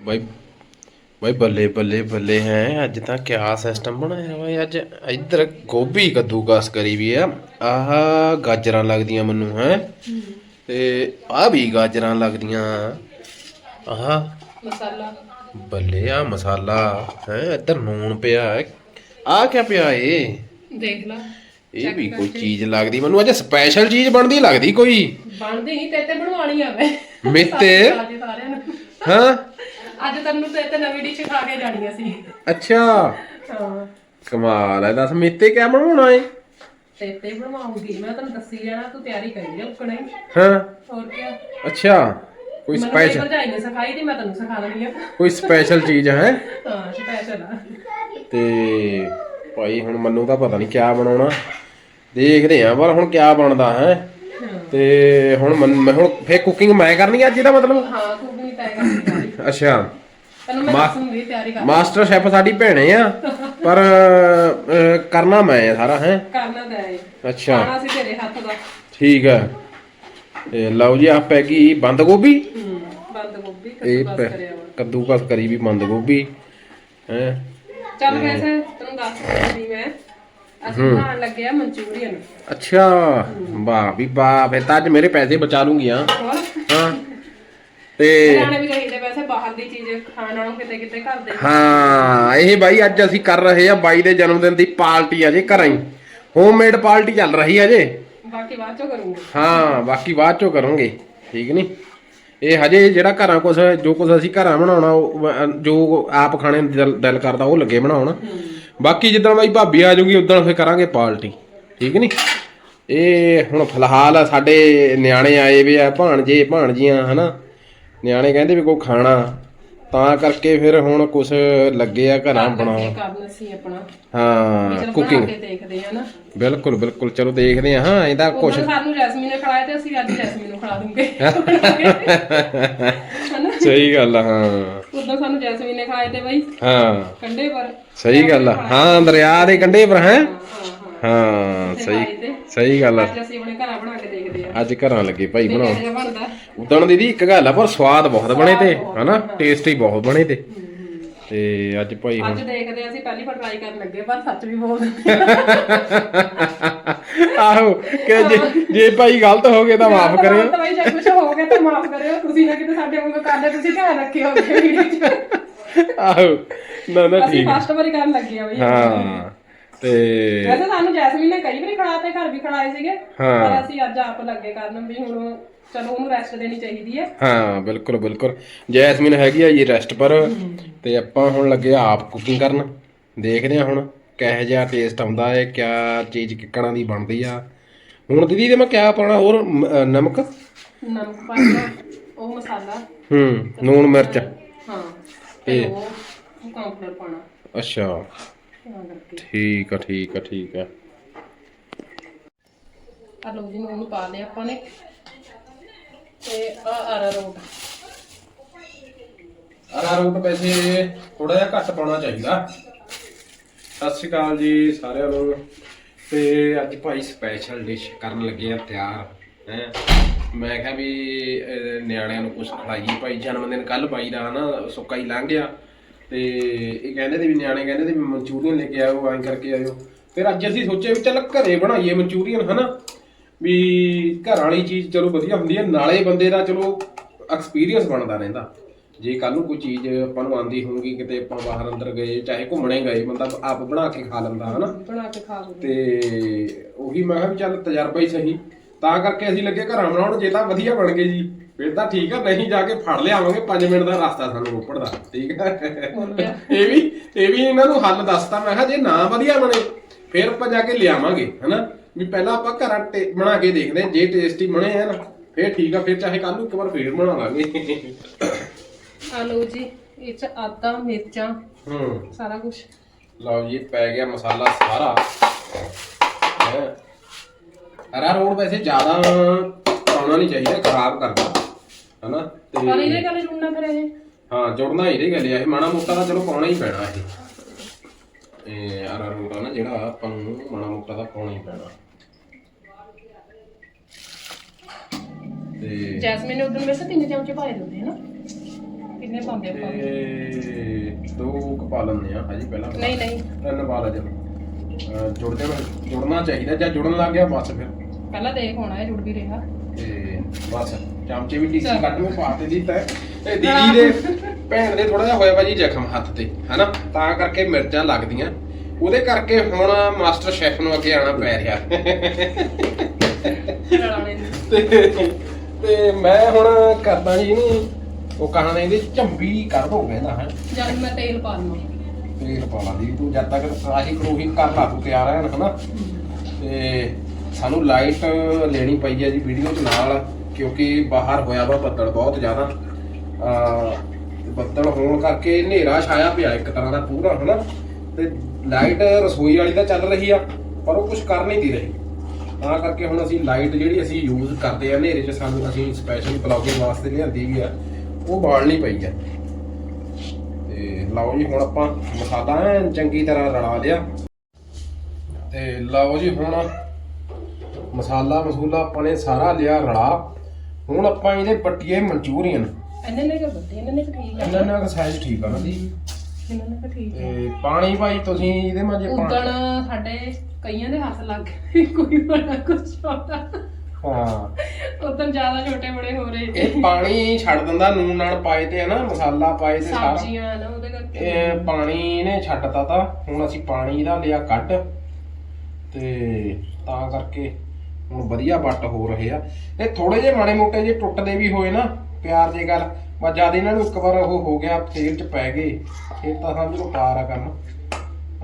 ਬਾਈ ਬਾਈ ਬੱਲੇ ਬੱਲੇ ਬੱਲੇ ਹੈ। ਅੱਜ ਤਾਂ ਕਿਆ ਸਿਸਟਮ ਬਣਾਇਆ ਬਾਈ? ਅੱਜ ਇੱਧਰ ਗੋਭੀ ਕੱਦੂਕਸ ਕਰੀ ਵੀ ਆ। ਆਹ ਗਾਜਰਾਂ ਲੱਗਦੀਆਂ ਮੈਨੂੰ ਹੈ। ਤੇ ਆ ਵੀ ਗਾਜਰਾਂ ਲੱਗਦੀਆਂ। ਆਹ। ਮਸਾਲਾ। ਬੱਲੇ ਆ ਮਸਾਲਾ ਹੈ ਇੱਧਰ ਨੂਣ ਪਿਆ ਆ ਕਿਆ ਪਿਆ ਏ? ਦੇਖ ਲਾ। ਇਹ ਵੀ ਕੋਈ ਚੀਜ਼ ਲੱਗਦੀ। ਮੈਨੂੰ ਅੱਜ ਸਪੈਸ਼ਲ ਚੀਜ਼ ਬਣਦੀ ਲੱਗਦੀ ਕੋਈ। ਬਣਦੀ ਤੇ ਤੇ ਬਣਵਾਣੀ ਆਵੇ ਮੇਤੇ ਅੱਜ ਸਾਰਿਆਂ ਨੂੰ। ਹਾਂ? ਅੱਜ ਤੈਨੂੰ ਤੇ ਤੇ ਨਵੀਂ ਡਿਸ਼ ਖਾ ਕੇ ਜਾਣੀ ਅਸੀਂ ਅੱਛਾ। ਹਾਂ। ਕਮਾਲ ਹੈ ਦੱਸ ਮੇਤੇ ਕਿਆ ਬਣਾਉਣਾ ਏ? ਤੇ ਤੇ ਬਣਵਾਉਂਗੀ। ਮੈਂ ਤੈਨੂੰ ਦੱਸੀ ਜਾਣਾ ਤੂੰ ਤਿਆਰੀ ਕਰੀ ਜਾ ਉੱਕਣਾ। ਹੀ। ਹਾਂ ਹੋਰ ਕੀ ਅੱਛਾ ਕੋਈ ਸਪੈਸ਼ਲ ਭਰਜਾਈ ਨੇ ਸਿਖਾਈ ਦੀ ਮੈਂ ਤੈਨੂੰ ਸਿਖਾ ਦੇਣੀ ਆ। ਕੋਈ ਸਪੈਸ਼ਲ ਚੀਜ਼ ਹੈ? ਹਾਂ ਸਪੈਸ਼ਲ ਆ। ਤੇ ਭਾਈ ਹੁਣ ਮੈਨੂੰ ਤਾਂ ਪਤਾ ਨਹੀਂ ਕਿਆ ਬਣਾਉਣਾ। ਦੇਖਦੇ ਆਂ ਪਰ ਹੁਣ ਕਿਆ ਬਣਦਾ ਹੈ? ਤੇ ਹੁਣ ਮਨ- ਮੈਂ ਹੁਣ ਫੇਰ ਕੁਕਿੰਗ ਮੈਂ ਕਰਨੀ ਆ ਅੱਜ ਇਹਦਾ ਮਤਲਬ? ਹਾਂ ਵੀ ਤੈਅ ਕਰਨੀ ਅੱਛਾ। ਤੈਨੂੰ ਮੈਂ ਮਾ- ਦੱਸੂਗੀ ਤਿਆਰੀ ਕਰ ਮਾਸਟਰ ਸ਼ੈਫ ਸਾਡੀ ਭੈਣੇ ਆ ਪਰ ਅਹ, ਕਰਨਾ ਮੈਂ ਆ ਸਾਰਾ ਹੈ? ਕਰਨਾ ਤਾਂ ਹੈ। ਅੱਛਾ। ਖਾਣਾ ਸੀ ਤੇਰੇ ਹੱਥ ਦਾ। ਠੀਕ ਹੈ। ਇਹ ਲਓ ਜੀ ਆ ਪੈ ਗਈ ਬੰਦ ਗੋਭੀ? ਹੂੰ ਬੰਦ ਗੋਭੀ ਇਹ ਕੱਦੂ ਪੈ- ਕਰਿਆ ਵਾ ਕੱਦੂਕਸ ਕਰੀ ਵੀ ਬੰਦ ਗੋਭੀ ਹੈ? ਚੱਲ ਵੈਸੇ ਤੈਨੂੰ ਦੱਸ ਦਿੰਦੀ ਮੈਂ ਅਸੀਂ ਬਣਾਉਣ ਲੱਗੇ ਆ ਮਨਚੂਰੀਅਨ। ਅੱਛਾ ਵਾਹ ਵੀ ਵਾਹ ਫਿਰ ਤਾਂ ਅੱਜ ਮੇਰੇ ਪੈਸੇ ਬਚਾ ਲੂੰਗੀ ਹੋਰ? ਹਾਂ। ਤੇ ਬਣਾਉਣੇ ਵੀ ਚਾਹੀਦੇ ਵੈਸੇ ਬਾਹਰ ਦੀ ਚੀਜ਼ ਖਾਣ ਨਾਲੋਂ ਕਿਤੇ ਕਿਤੇ ਘਰ ਦੇ ਹਾਂ ਇਹ ਬਾਈ ਅੱਜ ਅਸੀਂ ਕਰ ਰਹੇ ਆ ਬਾਈ ਦੇ ਜਨਮ ਦਿਨ ਦੀ ਪਾਰਟੀ ਅਜੇ ਘਰਾਂ ਹੀ। ਹੋਮਮੇਡ ਪਾਰਟੀ ਚੱਲ ਰਹੀ ਹੈ ਅਜੇ। ਬਾਕੀ ਬਾਅਦ ਚੋਂ ਕਰੂੰਗੇ। ਹਾਂ ਬਾਕੀ ਬਾਅਦ ਚੋਂ ਕਰਾਂਗੇ ਠੀਕ ਨਹੀਂ ਇਹ ਹਜੇ ਜਿਹੜਾ ਘਰਾਂ ਕੁਛ ਜੋ ਕੁਛ ਅਸੀਂ ਘਰਾਂ ਬਣਾਉਣਾ ਉਹ, ਜੋ ਆਪ ਖਾਣੇ ਨੂੰ ਦਿਲ ਦਿਲ ਕਰਦਾ ਉਹ ਲੱਗੇ ਬਣਾਉਣ। ਬਾਕੀ ਜਿੱਦਾਂ ਬਾਈ ਭਾਬੀ ਆ ਜਾਊਗੀ ਉਦੋਂ ਫਿਰ ਕਰਾਂਗੇ ਪਾਰਟੀ ਠੀਕ ਨਹੀਂ ਇਹ ਹੁਣ ਫਿਲਹਾਲ ਸਾਡੇ ਨਿਆਣੇ ਆਏ ਵੀ ਆ ਭਾਣਜੇ ਭਾਣਜੀਆਂ ਹਨਾ? ਨਿਆਣੇ ਕਹਿੰਦੇ ਵੀ ਕੋਈ ਖਾਣਾ ਤਾਂ ਕਰਕੇ ਫਿਰ ਹੁਣ ਕੁਛ ਲੱਗੇ ਆ ਘਰਾਂ ਬਣਾਉਣ। ਕਰਨ ਅਸੀਂ ਆਪਣਾ। ਹਾਂ ਕੁਕਿੰਗ ਬਣਾ ਕੇ ਦੇਖਦੇ ਆ ਨਾ। ਬਿਲਕੁਲ ਬਿਲਕੁਲ ਚਲੋ ਦੇਖਦੇ ਆ ਹਾਂ ਇਹਦਾ ਕੁਛ ਉਦੋਂ ਸਾਨੂੰ ਜੈਸਮੀਨ ਨੇ ਖਿਲਾਇਆ ਤੇ ਅਸੀਂ ਅੱਜ ਜੈਸਮੀਨ ਨੂੰ ਖਿਲਾ ਦੂੰਗੇ। ਸਹੀ ਗੱਲ ਆ ਹਾਂ। ਉਦੋਂ ਸਾਨੂੰ ਜੈਸਮੀਨ ਨੇ ਖਿਲਾਏ ਤੇ ਬਈ। ਹਾਂ। ਕੰਡੇ ਪਰ। ਸਹੀ ਗੱਲ ਆ ਹਾਂ ਦਰਿਆ ਦੇ ਕੰਢੇ ਪਰ ਹੈ। ਹਾਂ ਸਹੀ ਸਹੀ ਗੱਲ ਆ। ਅੱਜ ਅਸੀਂ ਆਪਣੇ ਘਰਾਂ ਬਣਾ ਕੇ ਦੇਖਦੇ ਆ। ਅੱਜ ਘਰਾਂ ਲੱਗੇ ਭਾਈ ਬਣਾਉਣ ਉਦਣ ਦੀਦੀ ਇੱਕ ਗੱਲ ਆ ਪਰ ਸਵਾਦ ਬਹੁਤ ਬਣੇ ਤੇ ਹਨਾ? ਟੇਸਟੀ ਬਹੁਤ ਬਣੇ ਤੇ। ਤੇ ਅੱਜ ਭਾਈ ਹੁਣ ਅੱਜ ਦੇਖਦੇ ਆ ਅਸੀਂ ਪਹਿਲੀ ਵਾਰ ਟਰਾਈ ਕਰਨ ਲੱਗੇ ਪਰ ਸੱਚ ਵੀ ਬਹੁਤ ਆਹੋ ਕਿ ਜੇ ਜੇ ਭਾਈ ਗਲਤ ਹੋ ਗਏ ਤਾਂ ਮਾਫ ਕਰਿਓ। ਤਾਂ ਬਈ ਜੇ ਕੁਝ ਹੋ ਗਿਆ ਤਾਂ ਮਾਫ ਕਰਿਓ। ਤੁਸੀਂ ਨਾ ਕਿਤੇ ਸਾਡੇ ਵਾਂਗੂ ਕਰਦੇ ਤੁਸੀਂ ਧਿਆਨ ਰੱਖਿਓ ਵੀਡੀਓ 'ਚ ਆਹੋ ਨਾ ਨਾ ਅਸੀਂ ਠੀਕ ਫਸਟ ਵਾਰੀ ਕਰਨ ਲੱਗੇ ਆ ਬਈ। ਹਾਂ। ਤੇ ਵੈਸੇ ਸਾਨੂੰ ਜੈਸਮੀਨ ਨੇ ਕਈ ਵਾਰੀ ਖੜਾਤੇ ਘਰ ਵੀ ਖੜਾਏ ਸੀਗੇ ਹਾਂ। ਪਰ ਅਸੀਂ ਅੱਜ ਆਪ ਲੱਗੇ ਕਰਨ ਵੀ ਹੁਣ ਚਲੋ ਉਹਨੂੰ ਰੈਸਟ ਦੇਣੀ ਚਾਹੀਦੀ ਹੈ। ਹਾਂ ਬਿਲਕੁਲ ਬਿਲਕੁਲ। ਜੈਸਮੀਨ ਹੈਗੀ ਆ ਜੀ ਰੈਸਟ ਪਰ ਤੇ ਆਪਾਂ ਹੁਣ ਲੱਗੇ ਆ ਆਪ ਕੁਕਿੰਗ ਕਰਨ। ਦੇਖਦੇ ਆ ਹੁਣ ਕਿਹੋ ਜਿਹਾ ਟੇਸਟ ਆਉਂਦਾ ਹੈ ਕਿਆ ਚੀਜ਼ ਕਿੱਕਣਾ ਦੀ ਬਣਦੀ ਆ। ਹੁਣ ਦੀਦੀ ਤੇ ਮੈਂ ਕਿਆ ਪਾਉਣਾ ਹੋਰ ਮ- ਨਮਕ? ਨਮਕ ਪਾਣਾ ਉਹ ਮਸਾਲਾ। ਹੂੰ ਨੂਣ ਮਿਰਚ। ਹਾਂ ਤੇ ਉਹ ਕਾਂਪਲਰ ਪਾਣਾ ਅੱਛਾ। ਤਾਂ ਕਰਕੇ ਠੀਕ ਆ ਠੀਕ ਆ ਠੀਕ ਆ। ਆ ਲਓ ਜੀ ਨੂੰ ਪਾ ਲਿਆ ਆਪਾਂ ਨੇ। ਤੇ ਆ ਆਰਾ ਰੋਟ ਅਰਾਰੋਟ ਵੈਸੇ ਥੋੜਾ ਜਿਹਾ ਘੱਟ ਪਾਉਣਾ ਚਾਹੀਦਾ। ਸਤਿ ਸ਼੍ਰੀ ਅਕਾਲ ਜੀ ਸਾਰਿਆਂ ਨੂੰ। ਤੇ ਅੱਜ ਭਾਈ ਸਪੈਸ਼ਲ ਡਿਸ਼ ਕਰਨ ਲੱਗੇ ਆ ਤਿਆਰ ਹੈ। ਮੈਂ ਕਿਹਾ ਵੀ ਅਹ, ਨਿਆਣਿਆਂ ਨੂੰ ਕੁਝ ਖਿਲਾਈਏ। ਭਾਈ ਜਨਮ ਦਿਨ ਕੱਲ ਬਾਈ ਦਾ ਹਨਾ ਸੁੱਕਾ ਹੀ ਲੰਘ ਗਿਆ। ਤੇ ਇਹ ਕਹਿੰਦੇ ਤੇ ਵੀ ਨਿਆਣੇ ਕਹਿੰਦੇ ਤੇ ਵੀ ਮਨਚੂਰੀਅਨ ਲੈ ਕੇ ਆਇਓ ਐਂ ਕਰਕੇ ਆਇਓ। ਫਿਰ ਅੱਜ ਅਸੀਂ ਸੋਚਿਆ ਵੀ ਚੱਲ ਘਰੇ ਬਣਾਈਏ ਮਨਚੂਰੀਅਨ ਹਨਾ? ਵੀ ਘਰ ਵਾਲੀ ਚੀਜ਼ ਚਲੋ ਵਧੀਆ ਹੁੰਦੀ ਹੈ ਨਾਲੇ ਬੰਦੇ ਦਾ ਚਲੋ ਐਕਸਪੀਰੀਅੰਸ ਬਣਦਾ ਰਹਿੰਦਾ। ਜੇ ਕੱਲ ਨੂੰ ਕੋਈ ਚੀਜ਼ ਆਪਾਂ ਨੂੰ ਆਂਦੀ ਹੋਊਗੀ ਕਿਤੇ ਆਪਾਂ ਬਾਹਰ ਅੰਦਰ ਗਏ ਚਾਹੇ ਘੁੰਮਣੇ ਗਏ ਬੰਦਾ ਆਪ ਬਣਾ ਕੇ ਖਾ ਲੈਂਦਾ ਹਨਾ? ਬਣਾ ਕੇ ਖਾ ਲਓ ਤੇ ਉਹੀ ਮੈਂ ਕਿਹਾ ਵੀ ਚੱਲ ਤਜਰਬਾ ਹੀ ਸਹੀ। ਤਾਂ ਕਰਕੇ ਅਸੀਂ ਲੱਗੇ ਘਰਾਂ ਬਣਾਉਣ ਜੇ ਤਾਂ ਵਧੀਆ ਬਣ ਗਏ ਜੀ। ਫਿਰ ਤਾਂ ਠੀਕ ਆ ਨਹੀਂ ਜਾ ਕੇ ਫੜ ਲਿਆਵਾਂਗੇ 5 ਮਿੰਟ ਦਾ ਰਸਤਾ ਸਾਨੂੰ ਰੋਪੜ ਦਾ ਠੀਕ ਹੈ ਇਹ ਵੀ ਇਹ ਵੀ ਇਹਨਾਂ ਨੂੰ ਹੱਲ ਦੱਸਤਾ ਮੈਂ ਕਿਹਾ ਜੇ ਨਾ ਵਧੀਆ ਬਣੇ ਫਿਰ ਆਪਾਂ ਜਾ ਕੇ ਲਿਆਵਾਂਗੇ ਹਨਾ? ਵੀ ਪਹਿਲਾਂ ਆਪਾਂ ਘਰਾਂ ਤੇ ਬਣਾ ਕੇ ਦੇਖਦੇ ਜੇ ਟੇਸਟੀ ਬਣੇ ਆ ਨਾ ਫਿਰ ਠੀਕ ਆ ਫਿਰ ਚਾਹੇ ਕੱਲ ਨੂੰ ਇੱਕ ਵਾਰ ਫੇਰ ਬਣਾ ਲਾਂਗੇ। ਆ ਲਓ ਜੀ ਇਹ ਚ ਆਦਾ ਮਿਰਚਾਂ ਹੂੰ। ਸਾਰਾ ਕੁਝ ਲਓ ਜੀ ਪੈ ਗਿਆ ਮਸਾਲਾ ਸਾਰਾ। ਹੈ? ਅਰਾ ਰੋਡ ਵੈਸੇ ਜ਼ਿਆਦਾ ਪਾਉਣਾ ਨਹੀਂ ਚਾਹੀਦਾ ਖਰਾਬ ਕਰਦਾ। ਹਨਾ? ਪਰ ਤੇ ਇਹਦੇ ਗੱਲ ਜੁੜਨਾ ਫਿਰ ਇਹ? ਹਾਂ ਜੁੜਨਾ ਇਹਦੇ ਗੱਲ ਆ। ਇਹ ਮਾਣਾ ਮੋਟਾ ਤਾਂ ਚਲੋ ਪਾਉਣਾ ਹੀ ਪੈਣਾ ਇਹ। ਇਹ ਅਰਾ ਰੋਡ ਆ ਨਾ ਜਿਹੜਾ ਆਪਾਂ ਨੂੰ ਮਾਣਾ ਮੋਟਾ ਤਾਂ ਪਾਉਣਾ ਹੀ ਪੈਣਾ। ਤੇ ਜੈਸਮੀਨ ਨੇ ਉਦੋਂ ਵੈਸੇ ਤਿੰਨ ਚਮਚੇ ਪਾਏ ਦਿੰਦੇ ਹਨ ਕਿੰਨੇ ਪਾਉਂਦੇ ਆਪਾਂ? ਤੇ ਦੋ ਕੁ ਪਾ ਲੈਂਦੇ ਆ ਹਜੇ ਪਹਿਲਾਂ ਨਹੀਂ ਨਹੀਂ। ਤਿੰਨ ਪਾ ਲੈ ਅਹ ਜੁੜਦੇ ਜੁੜਨਾ ਚਾਹੀਦਾ ਜਾਂ ਜੁੜਨ ਲੱਗ ਗਿਆ ਬਸ ਫਿਰ। ਪਹਿਲਾਂ ਦੇਖ ਹੋਣਾ ਇਹ ਜੁੜ ਵੀ ਰਿਹਾ। ਤੇ ਬਸ। ਚਮਚੇ ਵੀ ਡੀਸੀ ਕੱਟ ਨੂੰ ਪਾ ਤੇ ਦਿੱਤਾ ਹੈ। ਤੇ ਦੀਦੀ ਦੇ ਭੈਣ ਦੇ ਥੋੜਾ ਜਿਹਾ ਹੋਇਆ ਵਾ ਜੀ ਜ਼ਖਮ ਹੱਥ ਤੇ ਹਨਾ? ਤਾਂ ਕਰਕੇ ਮਿਰਚਾਂ ਲੱਗਦੀਆਂ। ਉਹਦੇ ਕਰਕੇ ਹੁਣ ਮਾਸਟਰ ਸ਼ੈਫ ਨੂੰ ਅੱਗੇ ਆਣਾ ਪੈ ਰਿਹਾ। ਰਲਾਣੇ ਨੂੰ। ਤੇ ਤੇ ਮੈਂ ਹੁਣ ਕਰਦਾ ਜੀ ਇਹਨੂੰ ਉਹ ਕਹਾਣੀ ਇਹਦੀ ਝੰਬੀ ਕਰ ਦੋ ਕਹਿੰਦਾ ਹੈ। ਜਦ ਮੈਂ ਤੇਲ ਪਾ ਲਵਾਂ ਤੇਲ ਪਾ ਲਾ ਦੀ ਤੂੰ ਜਦ ਤੱਕ ਆਹੀ ਕਰੋਹੀ ਕਰ ਲਾ ਤੂੰ ਤਿਆਰ ਹੈ ਹਨਾ? ਤੇ ਸਾਨੂੰ ਲਾਈਟ ਲੈਣੀ ਪਈ ਹੈ ਜੀ ਵੀਡੀਓ ਚ ਨਾਲ। ਕਿਉਂਕਿ ਬਾਹਰ ਹੋਇਆ ਵਾ ਬੱਦਲ ਬਹੁਤ ਜ਼ਿਆਦਾ। ਆ ਬੱਦਲ ਹੋਣ ਕਰਕੇ ਹਨੇਰਾ ਛਾਇਆ ਪਿਆ ਇੱਕ ਤਰ੍ਹਾਂ ਦਾ ਪੂਰਾ, ਹਨਾ? ਤੇ ਲਾਈਟ ਰਸੋਈ ਵਾਲੀ ਤਾਂ ਚੱਲ ਰਹੀ ਆ, ਪਰ ਉਹ ਕੁਝ ਕਰ ਨਹੀਂ ਦੀ ਰਹੀ। ਤਾਂ ਕਰਕੇ ਹੁਣ ਅਸੀਂ ਲਾਈਟ ਜਿਹੜੀ ਅਸੀਂ ਯੂਜ਼ ਕਰਦੇ ਆ, ਹਨੇਰੇ 'ਚ ਸਾਨੂੰ ਅਸੀਂ ਸਪੈਸ਼ਲ ਬਲੌਗਿੰਗ ਵਾਸਤੇ ਲਿਆਂਦੀ ਵੀ ਆ, ਉਹ ਬਾਲਣੀ ਪਈ ਆ। ਤੇ ਲਓ ਜੀ, ਹੁਣ ਆਪਾਂ ਮਸਾਲਾ ਐਨ ਚੰਗੀ ਤਰ੍ਹਾਂ ਰਲਾ ਲਿਆ। ਤੇ ਲਓ ਜੀ, ਹੁਣ ਮਸਾਲਾ ਮਸੂਲਾ ਆਪਾਂ ਨੇ ਸਾਰਾ ਲਿਆ ਰਲਾ। ਹੁਣ ਆਪਾਂ ਇਹਦੇ ਪੱਟੀਏ ਮਨਚੂਰੀਅਨ। ਇਹਨੇ ਨੇ ਕਿ ਬੱਤੇ ਇਹਨੇ ਨੇ ਕਿ ਠੀਕ ਇਹਨਾਂ ਆ ਨਾਲ ਸਾਈਜ਼ ਠੀਕ ਆ ਨਾ ਦੀ ਇਹਨਾਂ ਨੇ ਕਿ ਠੀਕ ਆ? ਤੇ ਪਾਣੀ ਭਾਈ ਤੁਸੀਂ ਇਹਦੇ ਮਾਝੇ ਉਦਣ ਪਾਣੀ ਸਾਡੇ ਕਈਆਂ ਦੇ ਹੱਥ ਲੱਗ ਗਏ ਕੋਈ ਬੜਾ ਕੁਝ ਛੋਟਾ ਹਾਂ। ਉਦੋਂ ਜ਼ਿਆਦਾ ਛੋਟੇ ਬੜੇ ਹੋ ਰਹੇ ਇਹ ਪਾਣੀ ਛੱਡ ਦਿੰਦਾ ਨੂਨ ਨਾਲ ਪਾਏ ਤੇ ਹਨਾ ਮਸਾਲਾ ਪਾਏ ਤੇ ਸਾਰਾ। ਸਬਜ਼ੀਆਂ ਨਾ ਉਹਦੇ ਕਰਕੇ। ਇਹ ਪਾਣੀ ਨੇ ਛੱਡਤਾ ਤਾਂ ਹੁਣ ਅਸੀਂ ਪਾਣੀ ਦਾ ਲਿਆ ਕੱਢ। ਤੇ ਤਾਂ ਕਰਕੇ ਹੁਣ ਵਧੀਆ ਵੱਟ ਹੋ ਰਹੇ ਆ। ਇਹ ਥੋੜੇ ਜਿਹੇ ਮਾੜੇ ਮੋਟੇ ਜਿਹੇ ਟੁੱਟਦੇ ਵੀ ਹੋਏ ਨਾ, ਪਿਆਰ ਜੇ ਗੱਲ, ਬਸ ਜਦ ਇਹਨਾਂ ਨੂੰ ਇੱਕ ਵਾਰ ਉਹ ਹੋ ਗਿਆ ਤੇਲ 'ਚ ਪੈ ਗਏ, ਫਿਰ ਤਾਂ ਸਮਝ ਲਓ ਪਾਰ ਆ ਕੰਮ।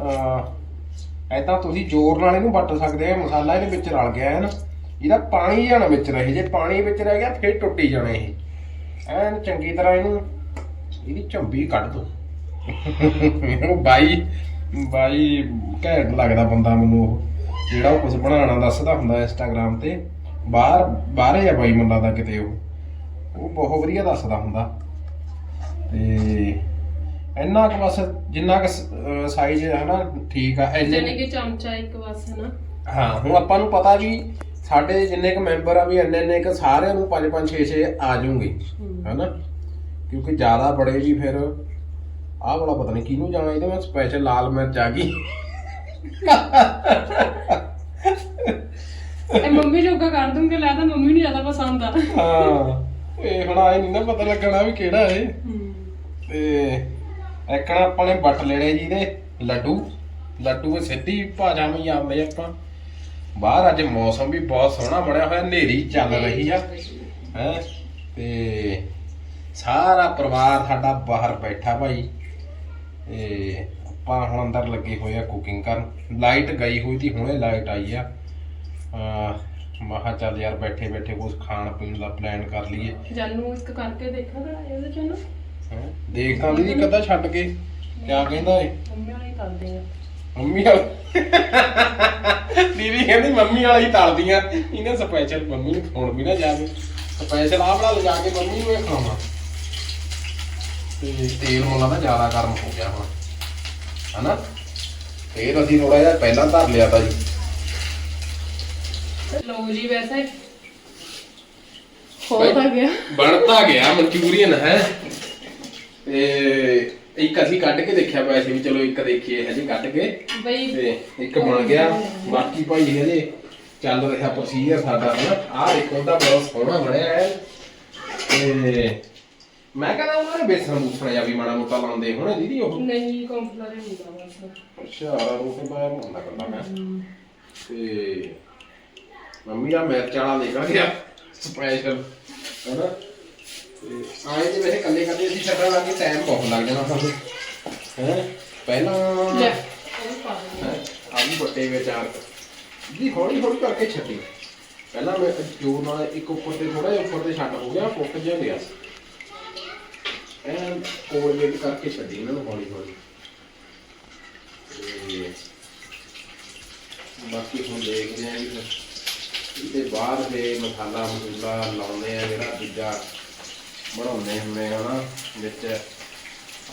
ਅਹ ਐਦਾਂ ਤੁਸੀਂ ਜ਼ੋਰ ਨਾਲ ਇਹਨੂੰ ਵੱਟ ਸਕਦੇ ਆ ਮਸਾਲਾ ਇਹਦੇ ਵਿੱਚ ਰਲ ਗਿਆ ਹੈ ਨਾ। ਇਹਦਾ ਪਾਣੀ ਜਾਣਾ ਵਿੱਚ ਰਹੇ, ਜੇ ਪਾਣੀ ਵਿੱਚ ਰਹਿ ਗਿਆ, ਫਿਰ ਟੁੱਟੀ ਜਾਣਾ ਇਹ। ਐਨ ਚੰਗੀ ਤਰ੍ਹਾਂ ਇਹਨੂੰ, ਇਹਦੀ ਝੰਬੀ ਕੱਢ ਦੋ। ਉਹ ਬਾਈ ਬਾਈ ਘੈਂਟ ਲੱਗਦਾ ਬੰਦਾ ਮੈਨੂੰ ਉਹ। ਜਿਹੜਾ ਉਹ ਕੁਝ ਬਣਾਉਣਾ ਦੱਸਦਾ ਹੁੰਦਾ ਇੰਸਟਾਗ੍ਰam ਤੇ ਬਾਹਰ ਬਾਹਰੇ ਆ ਬਾਈ ਮੁੰਡਾ ਦਾ ਕਿਤੇ ਉਹ। ਉਹ ਬਹੁਤ ਵਧੀਆ ਦੱਸਦਾ ਹੁੰਦਾ। ਤੇ ਇੰਨਾ ਕੁ ਬਸ ਜਿੰਨਾ ਕੁ ਸਾਈਜ਼ ਹੈ ਨਾ ਠੀਕ ਆ ਜਾਨੀ ਇੰਨੇ ਕਿ ਚਮਚਾ ਇੱਕ ਬਸ ਹੈ ਨਾ ਹਾਂ ਹੁਣ ਆਪਾਂ ਨੂੰ ਪਤਾ ਵੀ ਸਾਡੇ ਜਿੰਨੇ ਕ ਮੈਂਬਰ ਆ ਵੀ ਇੰਨੇ ਇੰਨੇ ਕ ਸਾਰਿਆਂ ਨੂੰ 5 5 6 6 ਆ ਜਾਊਗੇ ਹੈਨਾ। ਕਿਉਂਕਿ ਜ਼ਿਆਦਾ ਬੜੇ ਵੀ ਫਿਰ ਆਹ ਵਾਲਾ ਪਤਾ ਨਹੀਂ ਕਿਹਨੂੰ ਜਾਣਾ ਇਹਦੇ ਵਿੱਚ ਸਪੈਸ਼ਲ ਲਾਲ ਮਿਰਚ ਆ ਗਈ। ਇਹ ਮੰਮੀ ਜੋਗਾ ਕਰ ਦੂੰਗੇ ਲੈ ਤਾਂ ਮੰਮੀ ਨੂੰ ਜ਼ਿਆਦਾ ਪਸੰਦ ਆ। ਹਾਂ ਇਹ ਹੁਣ ਆਏ ਨਹੀਂ ਨਾ ਪਤਾ ਲੱਗਣਾ ਵੀ ਕਿਹੜਾ ਏ ਤੇ ਇੱਕਣਾ ਆਪਾਂ ਨੇ ਵੱਟ ਲੈਣੇ ਜੀ ਦੇ ਲੱਡੂ। ਲੱਡੂ ਵੀ ਸਿੱਧੀ ਭਾਜਾ ਵਿੱਚ ਆਉਂਦੇ ਆਪਾਂ। ਬਾਹਰ ਅੱਜ ਮੌਸਮ ਵੀ ਬਹੁਤ ਸੋਹਣਾ ਬਣਿਆ ਹੋਇਆ ਹਨੇਰੀ ਚੱਲ ਰਹੀ ਆ। ਹੈ ਤੇ ਸਾਰਾ ਪਰਿਵਾਰ ਸਾਡਾ ਬਾਹਰ ਬੈਠਾ ਭਾਈ। ਤੇ ਆਪਾਂ ਹੁਣ ਅੰਦਰ ਲੱਗੇ ਹੋਏ ਆ ਕੁਕਿੰਗ ਕਰਨ। ਲਾਈਟ ਗਈ ਹੋਈ ਸੀ ਹੁਣੇ ਲਾਈਟ ਆਈ ਆ। ਮਹਾ ਚੱਲ ਯਾਰ ਬੈਠੇ ਬੈਠੇ ਕੁਝ ਖਾਣ ਪੀਣ ਦਾ ਪਲਾਨ ਕਰ ਲਈਏ। ਜਾਨੂੰ ਇੱਕ ਕਰਕੇ ਦੇਖਾਂਗਾ ਇਹਦੇ ਚ ਨਾ। ਹੈਂ। ਦੇਖ ਦੀਦੀ ਕਦਾ ਛੱਡ ਕੇ। ਕਿਆ ਕਹਿੰਦਾ ਏ ਮੰਮੀ ਵਾਲੇ ਕਰਦੇ ਆ। ਮੰਮੀ ਵਾਲ? ਦੀਦੀ ਕਹਿੰਦੀ ਮੰਮੀ ਵਾਲਾ ਹੀ ਤਲਦੀਆਂ। ਇਹਨੇ ਸਪੈਸ਼ਲ ਮੰਮੀ ਨੂੰ ਖਾਣ ਵੀ ਨਾ ਜਾਵੇ। ਸਪੈਸ਼ਲ ਆਹ ਵਾਲਾ ਲਿਜਾ ਕੇ ਮੰਮੀ ਨੂੰ ਇਹ ਖਾਵਾਂ ਤੇ ਤੇਲ ਮੁੱਲਾ ਦਾ ਜ਼ਿਆਦਾ ਗਰਮ ਹੋ ਗਿਆ ਹੁਣ। ਹਨਾ? ਤੇਲ ਅਸੀਂ ਥੋੜਾ ਜਿਹਾ ਪਹਿਲਾਂ ਧਰ ਲਿਆ ਤਾਂ ਜੀ। ਲਓ ਜੀ ਵੈਸੇ। ਹੋ ਤਾਂ ਗਿਆ। ਬਣਦਾ ਗਿਆ ਮਨਚੂਰੀਅਨ ਹੈ? ਤੇ ਇੱਕ ਅਸੀਂ ਕੱਢ ਕੇ ਦੇਖਿਆ ਵੈਸੇ ਵੀ ਚਲੋ ਇੱਕ ਦੇਖੀਏ ਹਜੇ ਕੱਢ ਕੇ। ਬਈ ਤੇ ਇੱਕ ਬਣ ਗਿਆ। ਬਾਕੀ ਭਾਈ ਹਜੇ ਚੱਲ ਰਿਹਾ ਪ੍ਰੋਸੀਜਰ ਸਾਡਾ ਹਨਾ? ਆਹ ਦੇਖੋ ਉਹਦਾ ਬਹੁਤ ਸੋਹਣਾ ਬਣਿਆ ਹੈ। ਤੇ ਮੈਂ ਕਹਿੰਦਾ ਉਹਨਾਂ ਨੇ ਬੇਸਣ ਬੂਸਣ ਜਾਂ ਵੀ ਮਾੜਾ ਮੋਟਾ ਲਾਉਂਦੇ ਹੋਣੇ ਦੀਦੀ ਉਹ। ਨਹੀਂ ਕੰਪਲਰ ਹੁੰਦਾ ਬਸ। ਅੱਛਾ ਆਰਾ ਰੋਟੀ ਪਾਇਆ ਹੁੰਦਾ ਕੱਲਾ ਮੈਂ। ਤੇ ਮੰਮੀ ਦਾ ਮਿਰਚ ਵਾਲਾ ਨਿਕਲ ਗਿਆ ਸਪੈਸ਼ਲ ਹਨਾ? ਤੇ ਆਏ ਜੇ ਵੈਸੇ ਕੱਲੇ ਕੱਲੇ ਅਸੀਂ ਛੱਡਣ ਲੱਗੇ ਟਾਈਮ ਬਹੁਤ ਲੱਗ ਜਾਣਾ ਸਾਨੂੰ। ਹੈ? ਪਹਿਲਾਂ ਲੈ ਉਹ ਪਾ ਦੇ ਆਲੂ ਬੱਟੇ ਵਿੱਚ ਚਾਰ ਜੀ ਹੌਲੀ ਹੌਲੀ ਕਰਕੇ ਛੱਡੀ। ਪਹਿਲਾਂ ਮੈਂ ਜੋਰ ਨਾਲ ਇੱਕ ਉੱਪਰ ਤੇ ਥੋੜਾ ਜਿਹਾ ਉੱਪਰ ਤੇ ਛੱਡ ਹੋ ਗਿਆ ਫੁੱਟ ਜਿਹਾ ਗਿਆ ਐਨ ਕੋਲ ਜੇ ਕਰਕੇ ਛੱਡੀ ਇਹਨਾਂ ਨੂੰ ਹੌਲੀ ਹੌਲੀ। ਤੇ ਬਾਕੀ ਹੁਣ ਦੇਖਦੇ ਆਂ ਜੀ। ਫਿਰ ਇਹਦੇ ਬਾਅਦ ਦੇ ਮਸਾਲਾ ਮਸੂਲਾ ਲਾਉਂਦੇ ਆ ਜਿਹੜਾ ਦੂਜਾ ਬਣਾਉਂਦੇ ਹੁੰਦੇ ਆ ਨਾ ਵਿੱਚ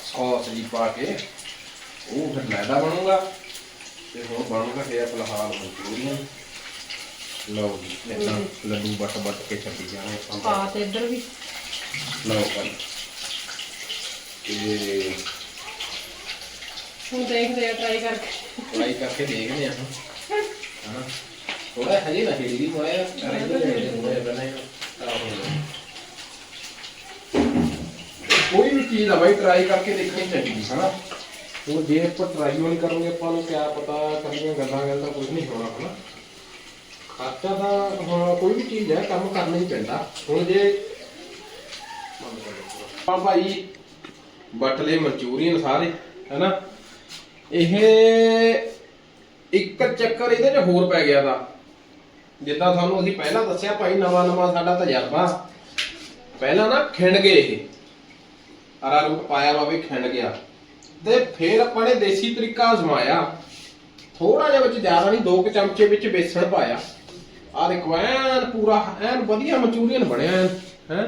ਸੌਸ ਜੀ ਪਾ ਕੇ ਉਹ ਫਿਰ ਮੈਦਾ ਬਣੂਗਾ। ਤੇ ਹੁਣ ਬਣੂਗਾ ਫੇਰ ਫਿਲਹਾਲ ਮਨਚੂਰੀਅਨ। ਲਓ ਜੀ ਲੱਡੂ ਬੱਟ ਬੱਟ ਕੇ ਛੱਡੀ ਜਾਣੇ ਆਪਾਂ। ਪਾ ਤੇ ਇੱਧਰ ਵੀ। ਲਓ ਭਾਈ ਤੇ ਹੁਣ ਦੇਖਦੇ ਆ ਟਰਾਈ ਕਰਕੇ। ਟਰਾਈ ਕਰਕੇ ਦੇਖਦੇ ਹਾਂ। ਥੋੜਾ ਹਜੇ ਨਾ ਹਿੱਲੀ ਖਰਾਬ ਹੋ। ਗਿਆ। ਕੋਈ ਵੀ ਚੀਜ਼ ਆ ਬਾਈ ਟਰਾਈ ਕਰਕੇ ਦੇਖਣੀ ਚਾਹੀਦੀ ਹੈ ਨਾ ਹੁਣ ਜੇ ਆਪਾਂ ਟਰਾਈ ਨਹੀਂ ਕਰਾਂਗੇ ਆਪਾਂ ਨੂੰ ਕਿਆ ਪਤਾ ਕਰੀਆਂ ਗੱਲਾਂ ਗੱਲ ਤਾਂ ਕੁਝ ਨਹੀਂ ਹੋਣਾ ਹਨਾ? ਖਰਚਾ ਤਾਂ ਹੁਣ ਕੋਈ ਵੀ ਚੀਜ਼ ਹੈ ਕੰਮ ਕਰਨਾ ਹੀ ਪੈਂਦਾ। ਹੁਣ ਜੇ ਆ ਭਾਈ ਬਟਲੇ ਮਨਚੂਰੀਅਨ ਸਾਰੇ, ਹੈਨਾ? ਇਹ ਇੱਕ ਚੱਕਰ ਇਹਦੇ 'ਚ ਹੋਰ ਪੈ ਗਿਆ ਦਾ ਜਿੱਦਾਂ ਤੁਹਾਨੂੰ ਅਸੀਂ ਪਹਿਲਾਂ ਦੱਸਿਆ, ਭਾਈ ਨਵਾਂ ਨਵਾਂ ਸਾਡਾ ਤਜਰਬਾ। ਪਹਿਲਾਂ ਨਾ ਖਿੰਡ ਗਏ ਇਹ। ਅਰਾ ਰੂਪ ਪਾਇਆ ਵਾ ਖਿੰਡ ਗਿਆ। ਤੇ ਫਿਰ ਆਪਾਂ ਨੇ ਦੇਸੀ ਤਰੀਕਾ ਅਜ਼ਮਾਇਆ। ਥੋੜਾ ਜਿਹਾ ਵਿੱਚ ਜ਼ਿਆਦਾ ਨਹੀਂ, ਦੋ ਕੁ ਚਮਚੇ ਵਿੱਚ ਬੇਸਣ ਪਾਇਆ। ਆ ਦੇਖੋ, ਐਨ ਪੂਰਾ, ਐਨ ਵਧੀਆ ਮਨਚੂਰੀਅਨ ਬਣਿਆ, ਐਨ, ਹੈ?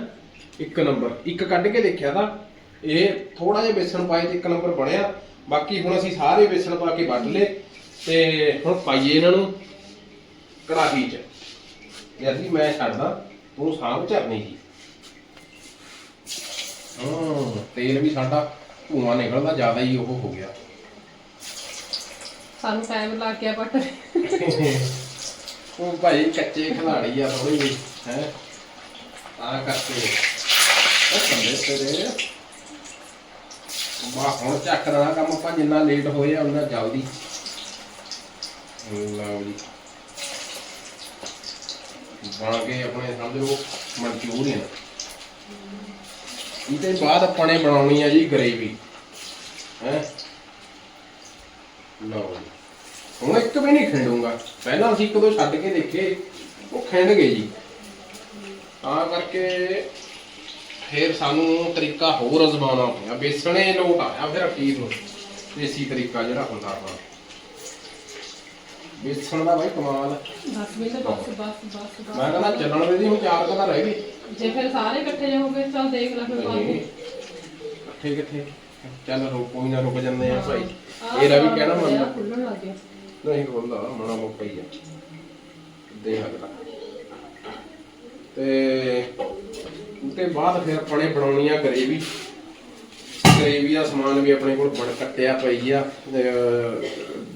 ਇੱਕ ਨੰਬਰ। ਇੱਕ ਕੱਢ ਕੇ ਦੇਖਿਆ ਤਾਂ ਇਹ ਥੋੜਾ ਜਿਹਾ ਬੇਸਣ ਪਾਏ ਤੇ ਇੱਕ ਨੰਬਰ ਬਣਿਆ। ਬਾਕੀ ਹੁਣ ਅਸੀਂ ਸਾਰੇ ਬੇਸਣ ਪਾ ਕੇ ਵੱਢ ਲਏ ਤੇ ਹੁਣ ਪਾਈਏ ਇਹਨਾਂ ਨੂੰ ਕੜਾਹੀ 'ਚ। ਇਹ ਅਸੀਂ ਮੈਂ ਛੱਡਦਾ ਤੂੰ ਸਾਂਭ ਝਰਨੀ ਜੀ। ਹਾਂ ਤੇਲ ਵੀ ਸਾਡਾ ਧੂਆਂ ਨਿਕਲਦਾ ਜ਼ਿਆਦਾ ਹੀ ਉਹ ਹੋ ਗਿਆ। ਸਾਨੂੰ ਟਾਈਮ ਲੱਗ ਗਿਆ ਬਟ ਉਹ ਭਾਈ ਕੱਚੇ ਖਿਲਾੜੀ ਆ ਥੋੜੀ ਹੈ। ਆ ਕਰਕੇ। ਉਹ ਕੰਦੇ ਤੇਰੇ ਮਾ ਹੁਣ ਚੱਕ ਰਹਾ ਕੰਮ, ਆਪਾਂ ਜਿੰਨਾ ਲੇਟ ਹੋਏ ਆ, ਉਹਨਾਂ ਜਲਦੀ। ਲਓ ਜੀ। ਬਣ ਕੇ ਆਪਣੇ, ਸਮਝ ਲਓ, ਮਨਚੂਰੀਅਨ। ਇਹਦੇ ਬਾਅਦ ਆਪਾਂ ਨੇ ਬਣਾਉਣੀ ਆ ਜੀ ਗਰੇਵੀ ਹੈ? ਲਓ ਜੀ। ਹੁਣ ਇੱਕ ਵੀ ਨਹੀਂ ਖਿੰਡੂਗਾ। ਪਹਿਲਾਂ ਅਸੀਂ ਇੱਕ ਦੋ ਛੱਡ ਕੇ ਦੇਖੇ, ਉਹ ਖਿੰਡ ਗਏ ਜੀ। ਤਾਂ ਕਰਕੇ ਫਿਰ ਸਾਨੂੰ ਤਰੀਕਾ ਹੋਰ ਅਜ਼ਮਾਉਣਾ ਪਿਆ ਬੇਸਣੇ ਲੋਟ ਆਇਆ ਫਿਰ ਅਖੀਰ ਨੂੰ। ਦੇਸੀ ਤਰੀਕਾ ਜਿਹੜਾ ਹੁੰਦਾ ਆਪਣਾ ਬੇਸਣ ਦਾ ਬਾਈ ਕਮਾਲ। ਹੈ। 10 ਮਿੰਟ ਬਸ ਬਸ ਬਸ ਬਸ। ਮੈਂ ਕਹਿੰਦਾ ਚੱਲਣ ਦੇ ਦੀ ਹੁਣ ਚਾਰ ਕਦਾ ਰਹਿ ਗਏ। ਜੇ ਫਿਰ ਸਾਰੇ ਇਕੱਠੇ ਜਾਓਗੇ ਚੱਲ ਦੇਖ ਲੈ ਫਿਰ ਬਾਅਦ ਨਹੀਂ, ਵਿੱਚ। ਇਕੱਠੇ ਕਿੱਥੇ ਚੱਲ ਰੁਕ ਕੋਈ ਨਾ ਰੁਕ ਜਾਂਦੇ ਆ ਭਾਈ। ਇਹਦਾ ਵੀ ਕਹਿਣਾ ਮੰਨਦਾ ਖੁੱਲਣ ਲੱਗ ਗਿਆ। ਨਹੀਂ ਖੋਲਦਾ ਮਣਾ ਮੁੱਕਾ ਹੀ ਆ। ਦੇ ਹੱਗਦਾ ਤੇ ਉਤੇ ਬਾਅਦ ਫਿਰ ਆਪਣੇ ਬਣਾਉਣੀ ਆ ਗਰੇਵੀ। ਗਰੇਵੀ ਦਾ ਸਮਾਨ ਵੀ ਆਪਣੇ ਕੋਲ ਬਣ ਕੱਟਿਆ ਪਈ ਆ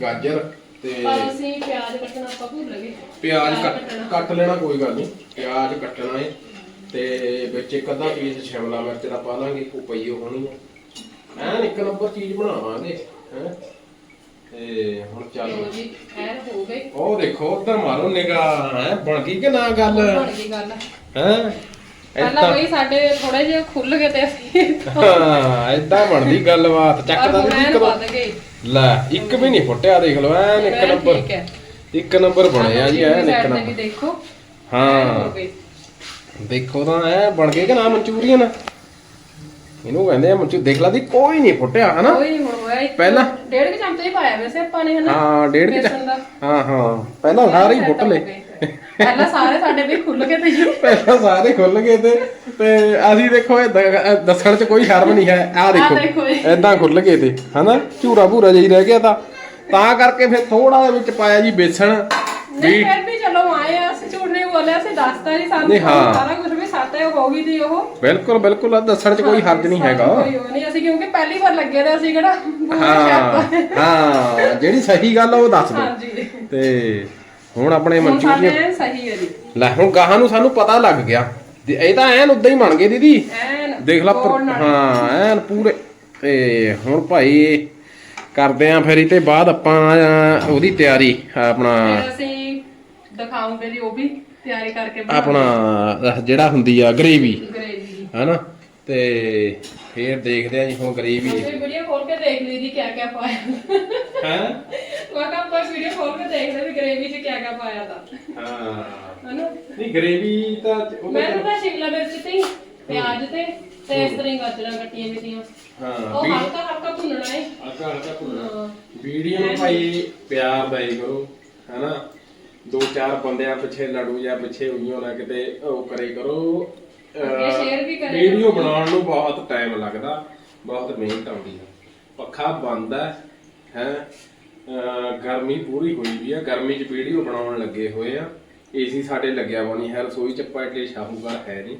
ਗਾਜਰ ਤੇ ਪਰ ਅਸੀਂ ਪਿਆਜ਼ ਕੱਟਣਾ ਆਪਾਂ ਭੁੱਲ ਗਏ। ਪਿਆਜ਼ ਕੱਟ ਲੈਣਾ ਕੋਈ ਗੱਲ ਨਹੀਂ ਪਿਆਜ਼ ਕੱਟਣਾ ਹੈ ਤੇ ਵਿੱਚ ਇੱਕ ਅੱਧਾ ਪੀਸ ਸ਼ਿਮਲਾ ਮਿਰਚ ਦਾ ਪਾ ਲਾਂਗੇ ਉਹ ਪਈ ਹੋਣੀ ਆ। ਐਨ ਇੱਕ ਨੰਬਰ ਚੀਜ਼ ਬਣਾਵਾਂਗੇ ਹੈ। ਤੇ ਹੁਣ ਚੱਲ ਜੀ ਐਨ ਹੋ ਗਏ। ਉਹ ਦੇਖੋ ਉਧਰ ਮਾਰੋ ਨਿਗਾਹ ਹੈ ਬਣ ਗਈ ਕਿ ਨਾ ਗੱਲ? ਬਣ ਗਈ ਗੱਲ। ਹੈ? ਪਹਿਲਾਂ ਬਈ ਸਾਡੇ ਥੋੜੇ ਜਿਹਾ ਖੁੱਲ ਗਏ ਤੇ ਅਸੀਂ ਹਾਂ ਏਦਾਂ ਬਣਦੀ ਗੱਲਬਾਤ ਪਰ ਚੱਕਦਾ ਹੁਣ ਨਹੀਂ ਐਨ ਵੱਧ ਗਏ ਲੈ ਇੱਕ ਵੀ ਨਹੀਂ ਫੁੱਟਿਆ ਦੇਖ ਲਓ ਐਨ ਇੱਕ ਐਨ ਨੰਬਰ ਠੀਕ ਹੈ। ਇੱਕ ਨੰਬਰ ਬਣਿਆ ਜੀ ਐਨ ਇੱਕ side ਤੇ ਵੀ ਨੰਬਰ ਦੇਖੋ ਐਨ ਹਾਂ ਦੇਖੋ ਤਾਂ ਐ ਬਣ ਗਏ ਕਿ ਨਾ ਮਨਚੂਰੀਅਨ? ਇਹਨੂੰ ਕਹਿੰਦੇ ਆ ਮਨਚੂ ਦੇਖ ਲਾ ਦੀ ਕੋਈ ਨਹੀਂ ਫੁੱਟਿਆ ਹਨਾ? ਕੋਈ ਨਹੀਂ ਹੁਣ ਹੋਇਆ ਇੱਕ ਪਹਿਲਾਂ? ਡੇਢ ਕੁ ਚਮਚੇ ਹੀ ਪਾਇਆ ਵੈਸੇ ਆਪਾਂ ਨੇ ਹਨਾ? ਹਾਂ ਡੇਢ ਕਿ ਦਾ। ਹਾਂ ਹਾਂ। ਪਹਿਲਾਂ ਸਾਰੇ ਹੀ ਫੁੱਟ ਲਏ। ਪਹਿਲਾਂ ਸਾਰੇ ਸਾਡੇ ਵੀ ਖੁੱਲ ਗਏ ਤੇ ਜੀ। ਪਹਿਲਾਂ ਸਾਰੇ ਖੁੱਲ ਗਏ ਤੇ ਤੇ ਅਸੀਂ ਦੇਖੋ ਇਹ ਦ- ਦੱਸਣ 'ਚ ਕੋਈ ਸ਼ਰਮ ਨਹੀਂ ਹੈ। ਆਹ ਆਹ ਦੇਖੋ ਦੇਖੋ ਜੀ। ਐਦਾਂ ਖੁੱਲ ਗਏ ਤੇ ਹਨਾ? ਝੂਰਾ ਭੂਰਾ ਜਿਹੀ ਰਹਿ ਗਿਆ ਤਾਂ। ਤਾਂ ਕਰਕੇ ਫਿਰ ਥੋੜਾ ਜਿਹਾ ਵਿੱਚ ਪਾਇਆ ਜੀ ਬੇਸਣ। ਨਹੀਂ ਵੀ ਫਿਰ ਵੀ ਚਲੋ ਆਏ ਆ ਅਸੀਂ ਝੂਠ ਨਹੀਂ ਬੋਲਿਆ ਅਸੀਂ ਦੱਸਤਾ ਜੀ ਸਾਨੂੰ। ਨਹੀਂ, ਹਾਂ। ਸਾਰਾ ਕੁਝ ਵੀ ਸਾਤੇ ਹੋ ਗਈ ਦੀ ਉਹ। ਬਿਲਕੁਲ ਬਿਲਕੁਲ ਆਹ ਦੱਸਣ 'ਚ ਕੋਈ ਹਰਜ ਨਹੀਂ ਹੈਗਾ। ਕੋਈ ਉਹ ਨਹੀਂ ਅਸੀਂ ਕਿਉਂਕਿ ਪਹਿਲੀ ਵਾਰ ਲੱਗੇ ਤੇ ਅਸੀਂ ਕਿਹੜਾ ਪੂਰਾ ਹਾਂ ਹਾਂ ਜਿਹੜੀ ਸਹੀ ਗੱਲ ਆ ਉਹ ਦੱਸ ਦਿਓ। ਹਾਂਜੀ। ਤੇ ਹੁਣ ਆਪਣੇ ਹੁਣ ਮਨਚੂਰੀਅਨ ਸਹੀ ਹੈ ਜੀ। ਲੈ ਹੁਣ ਗਾਹਾਂ ਨੂੰ ਸਾਨੂੰ ਪਤਾ ਲੱਗ ਗਿਆ। ਤੇ ਇਹ ਤਾਂ ਐਨ ਉਦਾਂ ਹੀ ਬਣ ਗਏ ਦੀਦੀ। ਐਨ ਦੇਖ ਲਾ ਪਰ- ਗੋਲ ਨਾਲ। ਹਾਂ ਐਨ ਪੂਰੇ। ਤੇ ਹੁਣ ਭਾਈ ਕਰਦੇ ਆਂ ਫਿਰ ਇਹ ਤੇ ਬਾਅਦ ਆਪਾਂ ਅਹ, ਉਹਦੀ ਤਿਆਰੀ ਆਪਣਾ ਫਿਰ ਅਸੀਂ ਦਿਖਾਉਂਗੇ ਜੀ ਉਹ ਵੀ ਤਿਆਰੀ ਕਰਕੇ ਆਪਣਾ ਅਹ, ਜਿਹੜਾ ਹੁੰਦੀ ਆ ਗਰੇਵੀ। ਹਨਾ? ਤੇ ਫਿਰ ਦੇਖਦੇ ਆਂ ਜੀ ਹੁਣ ਗਰੇਵੀ। ਉਹਦੀ ਦੇਖ ਲਈ ਜੀ ਕਿਆ ਕਿਆ ਪਾਇਆ ਹੈ? ਮੈਂ ਕਿਹਾ ਆਪਾਂ ਵੀਡੀਓ ਖੋਲ ਕੇ ਦੇਖਦੇ ਵੀ ਗਰੇਵੀ 'ਚ ਕਿਆ ਕਿਆ ਪਾਇਆ ਤਾਂ। ਹਾਂ। ਹਨਾ? ਨਹੀਂ ਗਰੇਵੀ ਤਾਂ ਉਹ ਮੈਂ ਤਾਂ ਸ਼ਿਮਲਾ ਮਿਰਚ ਤੇ ਪਿਆਜ਼ ਤੇ ਤੇ ਇਸ ਤਰ੍ਹਾਂ ਹੀ ਗਾਜਰਾਂ ਕੱਟੀਆਂ ਵੀ ਤੀਆਂ ਹਾਂ। ਉਹ ਵੀ ਹਲਕਾ ਹਲਕਾ ਭੁੰਨਣਾ ਹੈ ਹਲਕਾ ਹਲਕਾ ਭੁੰਨਣਾ। ਹਾਂ। ਵੀਡੀਓ ਨੂੰ ਭਾਈ ਪਿਆਰ ਦਈ ਕਰੋ ਹੈਨਾ? ਦੋ ਚਾਰ ਬੰਦਿਆਂ ਪਿੱਛੇ ਲੜੂ ਜਾਂ ਪਿੱਛੇ ਉਈਓ ਨਾ ਕਿਤੇ ਉਹ ਕਰੇ ਕਰੋ। ਅੱਗੇ share ਵੀ ਕਰਿਆ ਵੀਡੀਓ ਬਣਾਉਣ ਨੂੰ ਬਹੁਤ ਟਾਈਮ ਲੱਗਦਾ ਬਹੁਤ ਮਿਹਨਤ ਆਉਂਦੀ ਹੈ ਪੱਖਾ ਬੰਦ ਹੈ ਹੈ? ਗਰਮੀ ਪੂਰੀ ਹੋਈ ਵੀ ਹੈ ਗਰਮੀ 'ਚ ਵੀਡੀਓ ਬਣਾਉਣ ਲੱਗੇ ਹੋਏ ਆ। ਏਸੀ ਸਾਡੇ ਲੱਗਿਆ ਵਾ ਨਹੀਂ ਹੈ ਰਸੋਈ 'ਚ ਏਡੇ ਸ਼ਾਹੂਕਾਰ ਹੈ ਨਹੀਂ।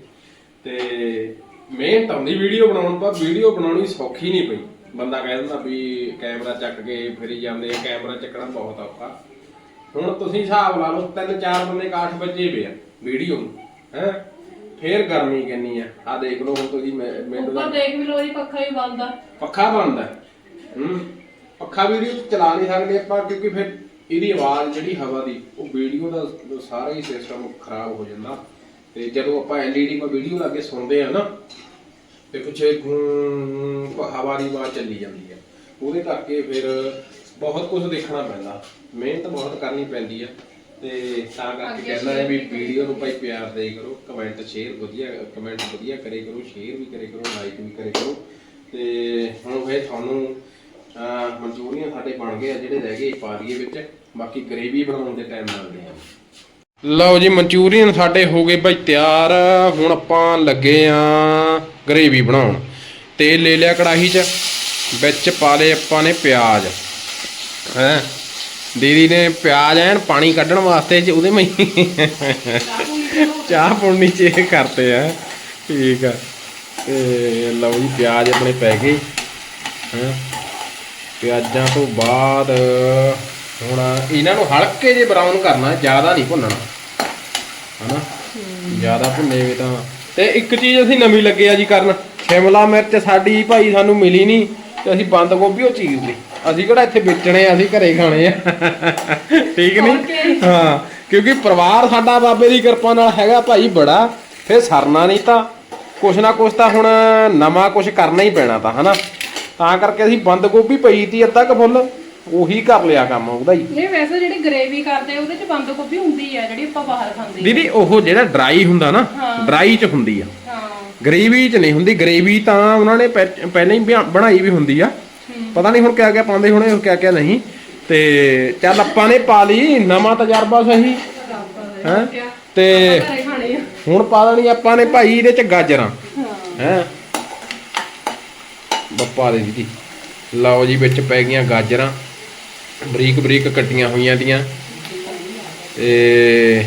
ਤੇ ਮਿਹਨਤ ਆਉਂਦੀ ਵੀਡੀਓ ਬਣਾਉਣ ਪਰ ਵੀਡੀਓ ਬਣਾਉਣੀ ਸੌਖੀ ਨਹੀਂ ਪਈ। ਬੰਦਾ ਕਹਿ ਦਿੰਦਾ ਵੀ ਕੈਮਰਾ ਚੱਕ ਕੇ ਫਿਰੀ ਜਾਂਦੇ ਆ ਕੈਮਰਾ ਚੱਕਣਾ ਬਹੁਤ ਔਖਾ। ਹੁਣ ਤੁਸੀਂ ਹਿਸਾਬ ਲਾ ਲਓ ਤਿੰਨ ਚਾਰ ਬੰਦੇ ਕਾਠ ਵੱਜੇ ਪਏ ਆ ਵੀਡੀਓ ਨੂੰ ਹੈ? ਫੇਰ ਗਰਮੀ ਕਿੰਨੀ ਆ। ਆ ਦੇਖ ਲਓ ਹੁਣ ਤੁਸੀਂ ਮੈਂ- ਮੈਨੂੰ ਉੱਪਰ ਦੇਖ ਵੀ ਲੋਰੀ ਪੱਖਾ ਹੀ ਬੰਦਾ ਪੱਖਾ ਬੰਦ ਹੈ ਹੂੰ। ਪੱਖਾ ਵੀਡੀਓ ਚਲਾ ਨਹੀਂ ਸਕਦੇ ਆਪਾਂ ਕਿਉਂਕਿ ਫਿਰ ਇਹਦੀ ਆਵਾਜ਼ ਜਿਹੜੀ ਹਵਾ ਦੀ ਉਹ ਵੀਡੀਓ ਦਾ ਸਾਰਾ ਹੀ ਸਿਸਟਮ ਖਰਾਬ ਹੋ ਜਾਂਦਾ। ਤੇ ਜਦੋਂ ਆਪਾਂ ਐਲਈਡੀ 'ਤੇ ਵੀਡੀਓ ਲਾ ਕੇ ਸੁਣਦੇ ਆ ਨਾ ਤੇ ਪਿੱਛੇ ਹਵਾ ਦੀ ਆਵਾਜ਼ ਚੱਲੀ ਜਾਂਦੀ ਹੈ ਉਹਦੇ ਕਰਕੇ ਫਿਰ ਬਹੁਤ ਕੁਝ ਦੇਖਣਾ ਪੈਂਦਾ। ਮਿਹਨਤ ਬਹੁਤ ਕਰਨੀ ਪੈਂਦੀ ਆ। ਤੇ ਤਾਂ ਕਰਕੇ ਕਹਿੰਦਾ ਹੈ ਵੀ। ਵੀਡੀਓ ਨੂੰ ਭਾਈ ਪਿਆਰ ਦੇ ਕਰੋ ਕਮੈਂਟ ਸ਼ੇਅਰ ਵਧੀਆ ਕਮੈਂਟ ਵਧੀਆ ਕਰੇ ਕਰੋ ਸ਼ੇਅਰ ਵੀ ਕਰੇ ਕਰੋ ਲਾਈਕ ਵੀ ਕਰੇ ਕਰੋ। ਤੇ ਹੁਣ ਫੇਰ ਤੁਹਾਨੂੰ ਮਨਚੂਰੀਅਨ ਸਾਡੇ ਬਣ ਗਏ ਆ ਜਿਹੜੇ ਰਹਿ ਗਏ ਪਾ ਦਈਏ ਵਿੱਚ, ਬਾਕੀ ਗ੍ਰੇਵੀ ਬਣਾਉਣ ਦੇ ਟਾਈਮ ਲੱਗਦੇ ਆ। ਲਓ ਜੀ, ਮਨਚੂਰੀਅਨ ਸਾਡੇ ਹੋ ਗਏ ਭਾਈ ਤਿਆਰ। ਹੁਣ ਆਪਾਂ ਲੱਗੇ ਆ ਗਰੇਵੀ ਬਣਾਉਣ। ਤੇਲ ਲੈ ਲਿਆ ਕੜਾਹੀ 'ਚ, ਵਿੱਚ ਪਾ ਲਏ ਆਪਾਂ ਨੇ ਪਿਆਜ਼। ਹੈ? ਦੀਦੀ ਨੇ ਪਿਆਜ਼ ਐਨ ਪਾਣੀ ਕੱਢਣ ਵਾਸਤੇ ਚ, ਉਹਦੇ ਮੈਂ ਚਾਹ ਪੁਣਨੀ ਚ ਕਰਤੇ ਆ। ਠੀਕ ਆ। ਤੇ ਲਓ ਜੀ, ਪਿਆਜ਼ ਆਪਣੇ ਪੈ ਗਏ। ਹੈ? ਪਿਆਜ਼ਾਂ ਤੋਂ ਬਾਅਦ ਹੁਣ ਇਹਨਾਂ ਨੂੰ ਹਲਕੇ ਜੇ ਬਰਾਊਨ ਕਰਨਾ ਜ਼ਿਆਦਾ ਨਹੀਂ ਭੁੰਨਣਾ। ਹਨਾ? ਜ਼ਿਆਦਾ ਭੁੰਨੇ ਵੀ ਤਾਂ। ਤੇ ਇੱਕ ਚੀਜ਼ ਅਸੀਂ ਨਵੀਂ ਲੱਗੇ ਆ ਜੀ ਕਰਨ। ਸ਼ਿਮਲਾ ਮਿਰਚ ਸਾਡੀ ਭਾਈ ਸਾਨੂੰ ਮਿਲੀ ਨਹੀਂ ਤੇ ਅਸੀਂ ਬੰਦ ਗੋਭੀ ਉਹ ਚੀਜ਼ ਲਈ। ਅਸੀਂ ਕਿਹੜਾ ਇੱਥੇ ਵੇਚਣੇ ਆ ਅਸੀਂ ਘਰੇ ਖਾਣੇ ਆ। ਠੀਕ ਨਹੀਂ? ਹਾਂ ਕਿਉਂਕਿ ਪਰਿਵਾਰ ਸਾਡਾ ਬਾਬੇ ਦੀ ਕਿਰਪਾ ਨਾਲ ਹੈਗਾ ਭਾਈ ਬੜਾ ਫਿਰ ਸਰਨਾ ਨਹੀਂ ਤਾਂ। ਕੁਛ ਨਾ ਕੁਛ ਤਾਂ ਹੁਣ ਨਵਾਂ ਕੁਛ ਕਰਨਾ ਹੀ ਪੈਣਾ ਤਾਂ ਹਨਾ? ਤਾਂ ਕਰਕੇ ਅਸੀਂ ਬੰਦ ਗੋਭੀ ਪਈ ਤੀ ਅੱਧਾ ਕੁ ਫੁੱਲ ਉਹੀ ਕਰ ਲਿਆ ਕੰਮ ਉਹਦਾ ਹੀ। ਨਹੀਂ ਵੈਸੇ ਜਿਹੜੀ ਗ੍ਰੇਵੀ ਕਰਦੇ ਆ, ਉਹਦੇ ਚ ਬੰਦ ਗੋਭੀ ਹੁੰਦੀ ਆ ਜਿਹੜੀ ਆਪਾਂ ਬਾਹਰ ਖਾਂਦੇ ਦੀਦੀ ਉਹ ਜਿਹੜਾ ਡਰਾਈ ਹੁੰਦਾ ਨਾ ਡਰਾਈ ਚ ਹੁੰਦੀ ਆ। ਆ ਹਾਂ। ਗ੍ਰੇਵੀ ਚ ਨਹੀਂ ਹੁੰਦੀ ਗ੍ਰੇਵੀ ਤਾਂ ਉਹਨਾਂ ਨੇ ਪਹਿ- ਪਹਿਲਾਂ ਹੀ ਬਿਆ- ਬਣਾਈ ਵੀ ਹੁੰਦੀ ਆ। ਪਤਾ ਨਹੀਂ ਹੁਣ ਕਿਆ ਕਿਆ ਪਾਉਂਦੇ ਹੋਣੇ ਕਿਆ ਕਿਆ ਨਹੀਂ। ਤੇ ਚੱਲ ਆਪਾਂ ਨੇ ਪਾ ਲਈ ਨਵਾਂ ਤਜਰਬਾ ਸਹੀ। ਹੈਂ? ਤੇ ਘਰੇ ਖਾਣੇ ਆ। ਹੁਣ ਪਾ ਦੇਣੀ ਆਪਾਂ ਨੇ ਭਾਈ ਇਹਦੇ ਚ ਗਾਜਰਾਂ। ਹਾਂ। ਹੈ? ਬੱਪਾ ਦੇ ਦੀਦੀ ਲਓ ਜੀ, ਵਿੱਚ ਪੈ ਗਈਆਂ ਗਾਜਰਾਂ। ਬਰੀਕ ਬਰੀਕ ਕੱਟੀਆਂ ਹੋਈਆਂ ਦੀਆਂ। ਤੇ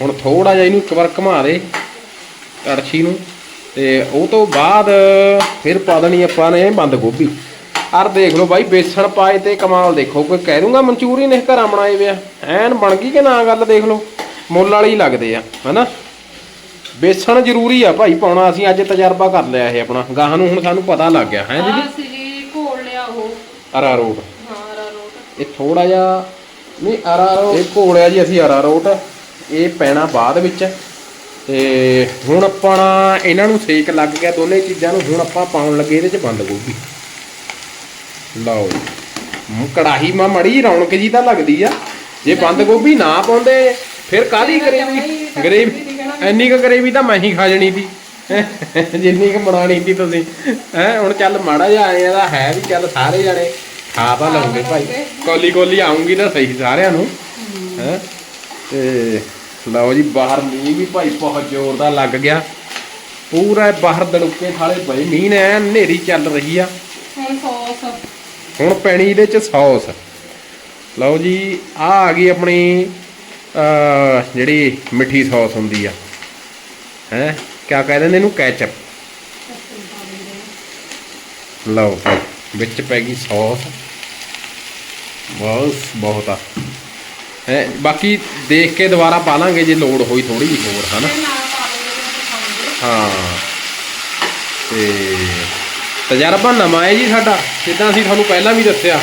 ਹੁਣ ਥੋੜਾ ਜਿਹਾ ਇਹਨੂੰ ਇੱਕ ਵਾਰ ਘੁਮਾ ਦੇ ਕੜਛੀ ਨੂੰ। ਤੇ ਉਹ ਤੋਂ ਬਾਅਦ ਫਿਰ ਪਾ ਦੇਣੀ ਆਪਾਂ ਨੇ ਬੰਦ ਗੋਭੀ। ਆਰ ਦੇਖ ਲਓ ਬਾਈ, ਬੇਸਣ ਪਾਏ ਤੇ ਕਮਾਲ ਦੇਖੋ, ਕੋਈ ਕਹਿ ਦੂੰਗਾ ਮਨਚੂਰੀਅਨ ਇਹ ਘਰਾਂ ਬਣਾਏ ਵੇ ਐਨ ਬਣ ਗਈ ਕਿ ਨਾ ਗੱਲ ਦੇਖ ਲਓ। ਮੁੱਲ ਵਾਲੀ ਲੱਗਦੇ ਆ, ਹਨਾ? ਬੇਸਣ ਜ਼ਰੂਰੀ ਆ ਭਾਈ ਪਾਉਣਾ ਅਸੀਂ ਅੱਜ ਤਜਰਬਾ ਕਰ ਲਿਆ ਇਹ ਆਪਣਾ। ਗਾਹਾਂ ਨੂੰ ਹੁਣ ਸਾਨੂੰ ਪਤਾ ਲੱਗ ਗਿਆ ਹੈ ਦੀਦੀ? ਆ ਸੀ ਘੋਲ ਲਿਆ ਉਹ। ਅਰਾਰੋਟ ਹਾਂ ਅਰਾਰੋਟ ਇਹ ਥੋੜਾ ਜਿਹਾ ਨਹੀਂ ਅਰਾਰੋਟ ਇਹ ਘੋਲਿਆ ਜੀ ਅਸੀਂ ਅਰਾਰੋਟ ਇਹ ਪੈਣਾ ਬਾਅਦ ਵਿੱਚ। ਤੇ ਹੁਣ ਆਪਾਂ ਇਹਨਾਂ ਨੂੰ ਸੇਕ ਲੱਗ ਗਿਆ ਦੋਨੇ ਚੀਜ਼ਾਂ ਨੂੰ। ਹੁਣ ਆਪਾਂ ਪਾਉਣ ਲੱਗੇ ਇਹਦੇ ਚ ਬੰਦ ਗੋਭੀ। ਲਓ ਜੀ। ਕੜਾਹੀ ਮਾ ਮੜੀ ਰੌਣਕ ਜੀ ਤਾਂ ਲੱਗਦੀ ਆ। ਜੇ ਬੰਦ ਗੋਭੀ ਨਾ ਪਾਉਂਦੇ ਫਿਰ ਕਾਦੀ ਗਰੇਵੀ? ਗਰੇਵੀ ਇੰਨੀ ਕੁ ਗਰੇਵੀ ਤਾਂ ਮੈਂ ਹੀ ਖਾ ਜਣੀ ਸੀ। ਜਿੰਨੀ ਕੁ ਬਣਾਣੀ ਸੀ ਤੁਸੀਂ। ਹੈ ਹੁਣ ਚੱਲ ਮਾੜਾ ਜਿਹਾ ਆਏ ਦਾ ਹੈ ਵੀ ਚੱਲ ਸਾਰੇ ਜਣੇ। ਖਾ ਤਾਂ ਲਓਗੇ ਭਾਈ। ਕੋਲੀ ਕੋਲੀ ਆਉਂਗੀ ਤਾਂ ਸਹੀ ਸਾਰਿਆਂ ਨੂੰ। ਹੈ। ਤੇ ਲਓ ਜੀ ਬਾਹਰ ਮੀਂਹ ਵੀ ਭਾਈ ਬਹੁਤ ਜ਼ੋਰ ਦਾ ਲੱਗ ਗਿਆ। ਪੂਰਾ ਬਾਹਰ ਦੜੁੱਕੇ ਥਾਲੇ ਪਏ। ਮੀਂਹ ਨੇ ਹਨੇਰੀ ਚੱਲ ਰਹੀ ਆ। ਹੁਣ ਸੌਸ। ਹੁਣ ਪੈਣੀ ਇਹਦੇ ਚ ਸੌਸ। ਲਓ ਜੀ ਆ ਆ ਗਈ ਆਪਣੀ ਜਿਹੜੀ ਮਿੱਠੀ ਸੌਸ ਹੁੰਦੀ ਆ, ਹੈ? ਕਿਆ ਕਹਿ ਦਿੰਦੇ ਇਹਨੂੰ? ਕੈਚਅਪ ਲਓ ਵਿੱਚ ਪੈ ਗਈ ਸੌਸ। ਬਸ, ਬਹੁਤ ਆ। ਹੈ, ਬਾਕੀ ਦੇਖ ਕੇ ਦੁਬਾਰਾ ਪਾ ਲਾਂਗੇ ਜੇ ਲੋੜ ਹੋਈ ਥੋੜੀ ਜਿਹੀ ਹੋਰ ਹਨਾ ਤੇ ਹਾਂ। ਤੇ ਤਜਰਬਾ ਨਵਾਂ ਹੈ ਜੀ ਸਾਡਾ। ਜਿੱਦਾਂ ਅਸੀਂ ਤੁਹਾਨੂੰ ਪਹਿਲਾਂ ਵੀ ਦੱਸਿਆ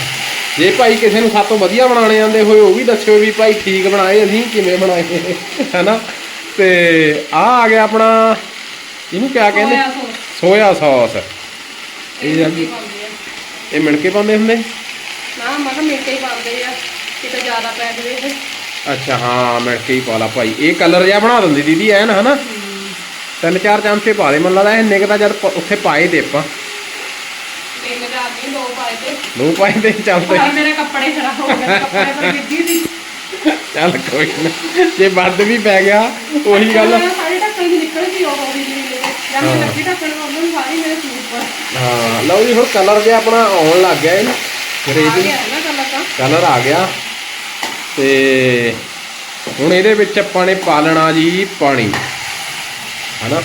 ਜੇ ਭਾਈ ਕਿਸੇ ਨੂੰ ਸਾਤੋਂ ਵਧੀਆ ਬਣਾਉਣੇ ਆਉਂਦੇ ਹੋਏ ਉਹ ਵੀ ਦੱਸਿਓ ਵੀ ਭਾਈ ਠੀਕ ਬਣਾਏ ਅਸੀਂ ਕਿਵੇਂ ਬਣਾਏ ਹੈਨਾ? ਤੇ ਆ ਆ ਗਿਆ ਆਪਣਾ ਇਹਨੂੰ ਕਿਆ ਕਹਿੰਦੇ? Soya sauce. ਇਹ ਮਿੱਠੀ ਪਾਉਂਦੇ ਹੁੰਦੇ? ਨਾ ਮੈਂ ਮਿੱਠੇ ਹੀ ਪਾਉਂਦੇ ਆ ਕਿਤੇ ਜ਼ਿਆਦਾ ਪੈ ਜਾਵੇ ਇਹ। ਅੱਛਾ ਹਾਂ ਮਿਣ ਕੇ ਹੀ ਪਾ ਲਾ ਭਾਈ। ਇਹ ਕਲਰ ਜਿਹਾ ਬਣਾ ਦਿੰਦੀ ਦੀਦੀ ਐਨ ਹਨਾ? ਤਿੰਨ ਚਾਰ ਚਮਚੇ ਪਾ ਦੇ ਮੈਨੂੰ ਲੱਗਦਾ ਇੰਨੇ ਕੁ ਤਾਂ ਜਦ ਉੱਥੇ ਪਾਏ ਤੇ ਆਪਾਂ। ਨਹੀਂ ਦੋ ਪਾਏ ਤੇ ਪਾਏ ਤੇ। ਮੇਰੇ ਕੱਪੜੇ ਖਰਾਬ ਹੋ ਗਏ ਕੱਪੜੇ ਪਰ ਗਿੱਜੀ ਸੀ। ਚੱਲ ਕੋਈ ਨਾ ਜੇ ਵੱਧ ਵੀ ਪੈ ਗਿਆ ਉਹੀ ਗੱਲ ਮੇਰਾ ਸਾਰੀ ਢੱਕਣ ਦੀ ਨਿਕਲ ਗਈ ਉਹ ਵੀ ਨਹੀਂ ਜਾਂ ਮੈਂ ਲੱਗੀ ਢੱਕਣ ਉਹਨਾਂ ਨੂੰ ਸਾਰੀ ਮੇਰੇ ਸੂਟ ਪਰ। ਹਾਂ। ਲਓ ਜੀ ਹੁਣ ਕਲਰ ਜਿਹਾ ਆਪਣਾ ਆਉਣ ਲੱਗ ਗਿਆ ਇਹ ਆ ਗਿਆ ਨਾ ਕੱਲਾ ਤਾਂ। ਕਲਰ ਆ ਗਿਆ। ਤੇ ਹੁਣ ਇਹਦੇ ਵਿੱਚ ਆਪਾਂ ਨੇ ਪਾ ਲੈਣਾ ਜੀ ਪਾਣੀ। ਹਨਾ?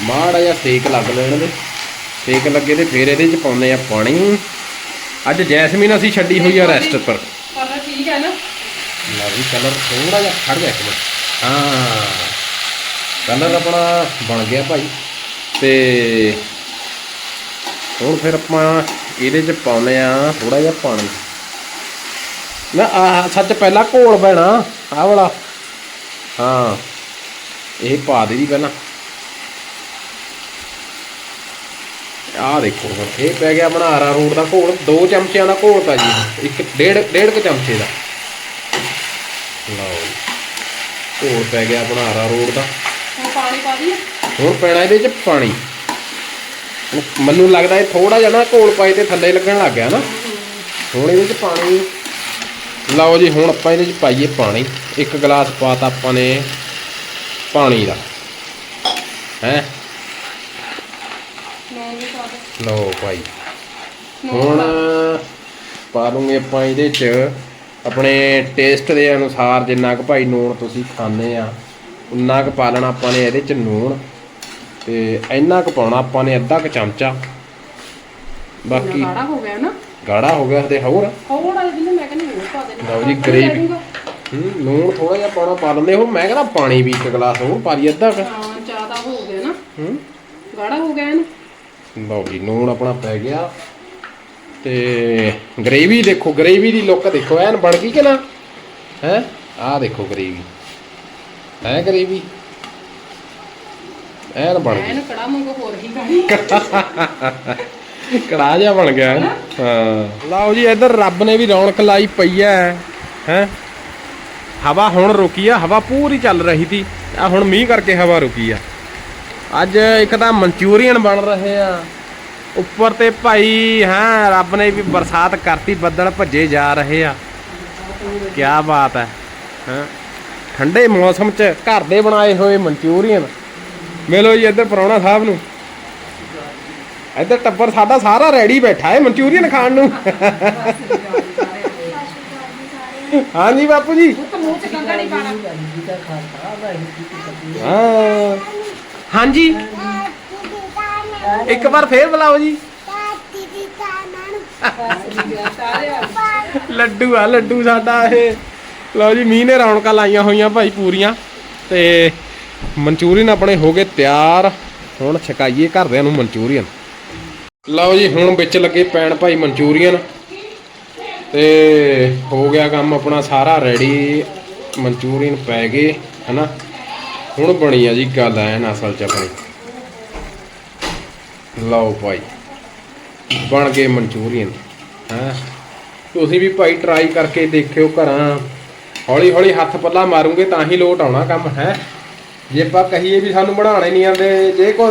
ਮਾੜਾ ਜਿਹਾ ਸੇਕ ਲੱਗ ਲੈਣ ਦੇ। ਸੇਕ ਲੱਗੇ ਤੇ ਫਿਰ ਇਹਦੇ ਚ ਪਾਉਂਦੇ ਆ ਪਾਣੀ। ਅੱਜ ਜੈਸਮੀਨ ਅਸੀਂ ਛੱਡੀ ਹੋਈ ਆ ਰੈਸਟ ਪਰ ਕਲਰ ਠੀਕ ਹੈ ਨਾ? ਲਾ ਵੀ ਕਲਰ ਥੋੜਾ ਜਿਹਾ ਖੜ ਗਿਆ ਇੱਕ ਮਿੰਟ। ਹਾਂ। ਕਲਰ ਆਪਣਾ ਬਣ ਗਿਆ ਭਾਈ। ਤੇ ਹੁਣ ਫਿਰ ਆਪਾਂ ਇਹਦੇ ਚ ਪਾਉਨੇ ਆ ਥੋੜਾ ਜਿਹਾ ਪਾਣੀ। ਨਾ ਆ ਸੱਚ ਪਹਿਲਾਂ ਘੋਲ ਪੈਣਾ ਆਹ ਵਾਲਾ। ਹਾਂ। ਇਹ ਪਾ ਦੇ ਜੀ ਪਹਿਲਾਂ। ਆਹ ਦੇਖੋ ਹੁਣ ਇਹ ਪੈ ਗਿਆ ਆਪਣਾ ਆਰਾ ਰੋਡ ਦਾ ਘੋਲ ਦੋ ਚਮਚਿਆਂ ਦਾ ਘੋਲ ਤਾ ਜੀ ਇੱਕ ਡੇਢ ਡੇਢ ਕੁ ਚਮਚੇ ਦਾ। ਲਓ। ਘੋਲ ਪੈ ਗਿਆ ਆਪਣਾ ਆਰਾ ਰੋਡ ਦਾ। ਹੁਣ ਪਾਣੀ ਪਾ ਦਈਏ। ਹੁਣ ਪੈਣਾ ਇਹਦੇ ਚ ਪਾਣੀ। ਮੈਨੂੰ ਲੱਗਦਾ ਇਹ ਥੋੜਾ ਜਿਹਾ ਨਾ ਘੋਲ ਪਾਏ ਤੇ ਥੱਲੇ ਲੱਗਣ ਲੱਗ ਗਿਆ ਨਾ। ਹੁਣ ਇਹਦੇ ਚ ਪਾਣੀ। ਲਓ ਜੀ ਹੁਣ ਆਪਾਂ ਇਹਦੇ ਚ ਪਾਈਏ ਪਾਣੀ। ਇੱਕ ਗਲਾਸ ਪਾਤਾ ਆਪਾਂ ਨੇ ਪਾਣੀ ਦਾ। ਹੈ? ਪਾ ਲਓ ਭਾਈ। ਨੂਣ ਹੁਣ ਪਾ। ਪਾ ਲੂੰਗੇ ਆਪਾਂ ਇਹਦੇ ਚ। ਆਪਣੇ ਟੇਸਟ ਦੇ ਅਨੁਸਾਰ ਜਿੰਨਾ ਕੁ ਭਾਈ ਨੂਣ ਤੁਸੀਂ ਖਾਂਦੇ ਆ ਉਨਾ ਕੁ ਪਾ ਲੈਣਾ ਆਪਾਂ ਨੇ ਇਹਦੇ ਚ ਨੂਣ। ਤੇ ਇੰਨਾ ਕੁ ਪਾਉਣਾ ਆਪਾਂ ਨੇ ਅੱਧਾ ਕੁ ਚਮਚਾ। ਬਾਕੀ ਗਾੜਾ ਹੋ ਗਿਆ ਨਾ। ਗਾੜਾ ਹੋ ਗਿਆ ਤੇ ਹੋਰ। ਥੋੜਾ ਜਿਹਾ ਮੈਂ ਕਹਿੰਦੀ ਹੋਰ ਪਾ ਦੇਣਾ। ਲਓ ਜੀ, gravy। ਹੂੰ ਲੂਣ ਥੋੜਾ ਜਿਹਾ ਪਾਉਣਾ ਪਾ ਲੈਂਦੇ ਹੋ। ਮੈਂ ਕਹਿੰਦਾ ਪਾਣੀ ਵੀ ਇੱਕ ਗਲਾਸ ਹੋਰ ਪਾ ਲਈ ਅੱਧਾ ਕੁ। ਹਾਂ ਜ਼ਿਆਦਾ ਹੋ ਗਿਆ ਨਾ। ਹੂੰ। ਗਾੜਾ ਹੋ ਗਿਆ ਨਾ ਲਓ ਜੀ ਨੂਣ ਆਪਣਾ ਪੈ ਗਿਆ। ਤੇ ਗ੍ਰੇਵੀ ਦੇਖੋ ਗ੍ਰੇਵੀ ਦੀ ਲੁੱਕ ਦੇਖੋ ਐਨ ਬਣ ਗਈ ਕਿ ਨਾ? ਹੈ? ਆਹ ਦੇਖੋ ਗ੍ਰੇਵੀ। ਹੈ ਗ੍ਰੇਵੀ? ਐਨ ਬਣ ਗਈ। ਐਨ ਕੜਾ ਮੰਗੋ ਹੋਰ ਹੀ ਗਾੜੀ ਕੜਾ ਜਿਹਾ ਬਣ ਗਿਆ। ਹੈ। ਹਾਂ। ਲਓ ਜੀ ਇੱਧਰ ਰੱਬ ਨੇ ਵੀ ਰੌਣਕ ਲਾਈ ਪਈ ਐ। ਹੈ? ਹਵਾ ਹੁਣ ਰੁਕੀ ਆ ਹਵਾ ਪੂਰੀ ਚੱਲ ਰਹੀ ਸੀ। ਆ ਹੁਣ ਮੀਂਹ ਕਰਕੇ ਹਵਾ ਰੁਕੀ ਆ। ਅੱਜ ਇੱਕ ਤਾਂ ਮਨਚੂਰੀਅਨ ਬਣ ਰਹੇ ਆ। ਉੱਪਰ ਤੇ ਭਾਈ ਹਾਂ ਰੱਬ ਨੇ ਵੀ ਬਰਸਾਤ ਕਰਤੀ ਬੱਦਲ ਭੱਜੇ ਜਾ ਰਹੇ ਆ। ਕੀ ਬਾਤ ਹੈ ਹਾਂ। ਠੰਡੇ ਮੌਸਮ 'ਚ ਘਰ ਦੇ ਬਣਾਏ ਹੋਏ ਮਨਚੂਰੀਅਨ। ਮਿਲੋ ਜੀ ਇੱਧਰ ਪ੍ਰਾਹੁਣਾ ਸਾਹਿਬ ਨੂੰ। ਇੱਧਰ ਟੱਬਰ ਸਾਡਾ ਸਾਰਾ ਰੈਡੀ ਬੈਠਾ ਹੈ ਮਨਚੂਰੀਅਨ ਖਾਣ ਨੂੰ। ਹਾਂਜੀ ਬਾਪੂ ਜੀ। ਹਾਂ। ਹਾਂਜੀ। ਇੱਕ ਵਾਰ ਫੇਰ ਬੁਲਾਓ ਜੀ। ਲੱਡੂ ਆ, ਲੱਡੂ ਸਾਡਾ ਇਹ। ਲਓ ਜੀ, ਮੀਂਹ ਨੇ ਰੌਣਕਾਂ ਲਾਈਆਂ ਹੋਈਆਂ ਭਾਈ ਪੂਰੀਆਂ। ਤੇ ਮਨਚੂਰੀਅਨ ਆਪਣੇ ਹੋ ਗਏ ਤਿਆਰ। ਹੁਣ ਛਕਾਈਏ ਘਰਦਿਆਂ ਨੂੰ ਮਨਚੂਰੀਅਨ। ਲਓ ਜੀ, ਹੁਣ ਵਿੱਚ ਲੱਗੇ ਪੈਣ ਭਾਈ ਮਨਚੂਰੀਅਨ। ਤੇ ਹੋ ਗਿਆ ਕੰਮ ਆਪਣਾ ਸਾਰਾ ਰੈਡੀ ਮਨਚੂਰੀਅਨ ਪੈ ਗਏ, ਹਨਾ? ਹੁਣ ਬਣੀ ਆ ਜੀ ਗੱਲ ਐਨ ਅਸਲ ਚ ਆਪਣੀ। ਲਓ ਭਾਈ ਬਣ ਗਏ ਮਨਚੂਰੀਅਨ ਹੈ। ਤੁਸੀਂ ਵੀ ਭਾਈ ਟਰਾਈ ਕਰਕੇ ਦੇਖਿਓ ਘਰਾਂ। ਹੌਲੀ ਹੌਲੀ ਹੱਥ ਪੱਲਾ ਮਾਰੂਗੇ ਤਾਂ ਹੀ ਲੋਟ ਆਉਣਾ ਕੰਮ ਹੈ। ਜੇ ਆਪਾਂ ਕਹੀਏ ਵੀ ਸਾਨੂੰ ਬਣਾਉਣੇ ਨਹੀਂ ਆਉਂਦੇ ਜੇ ਕੋ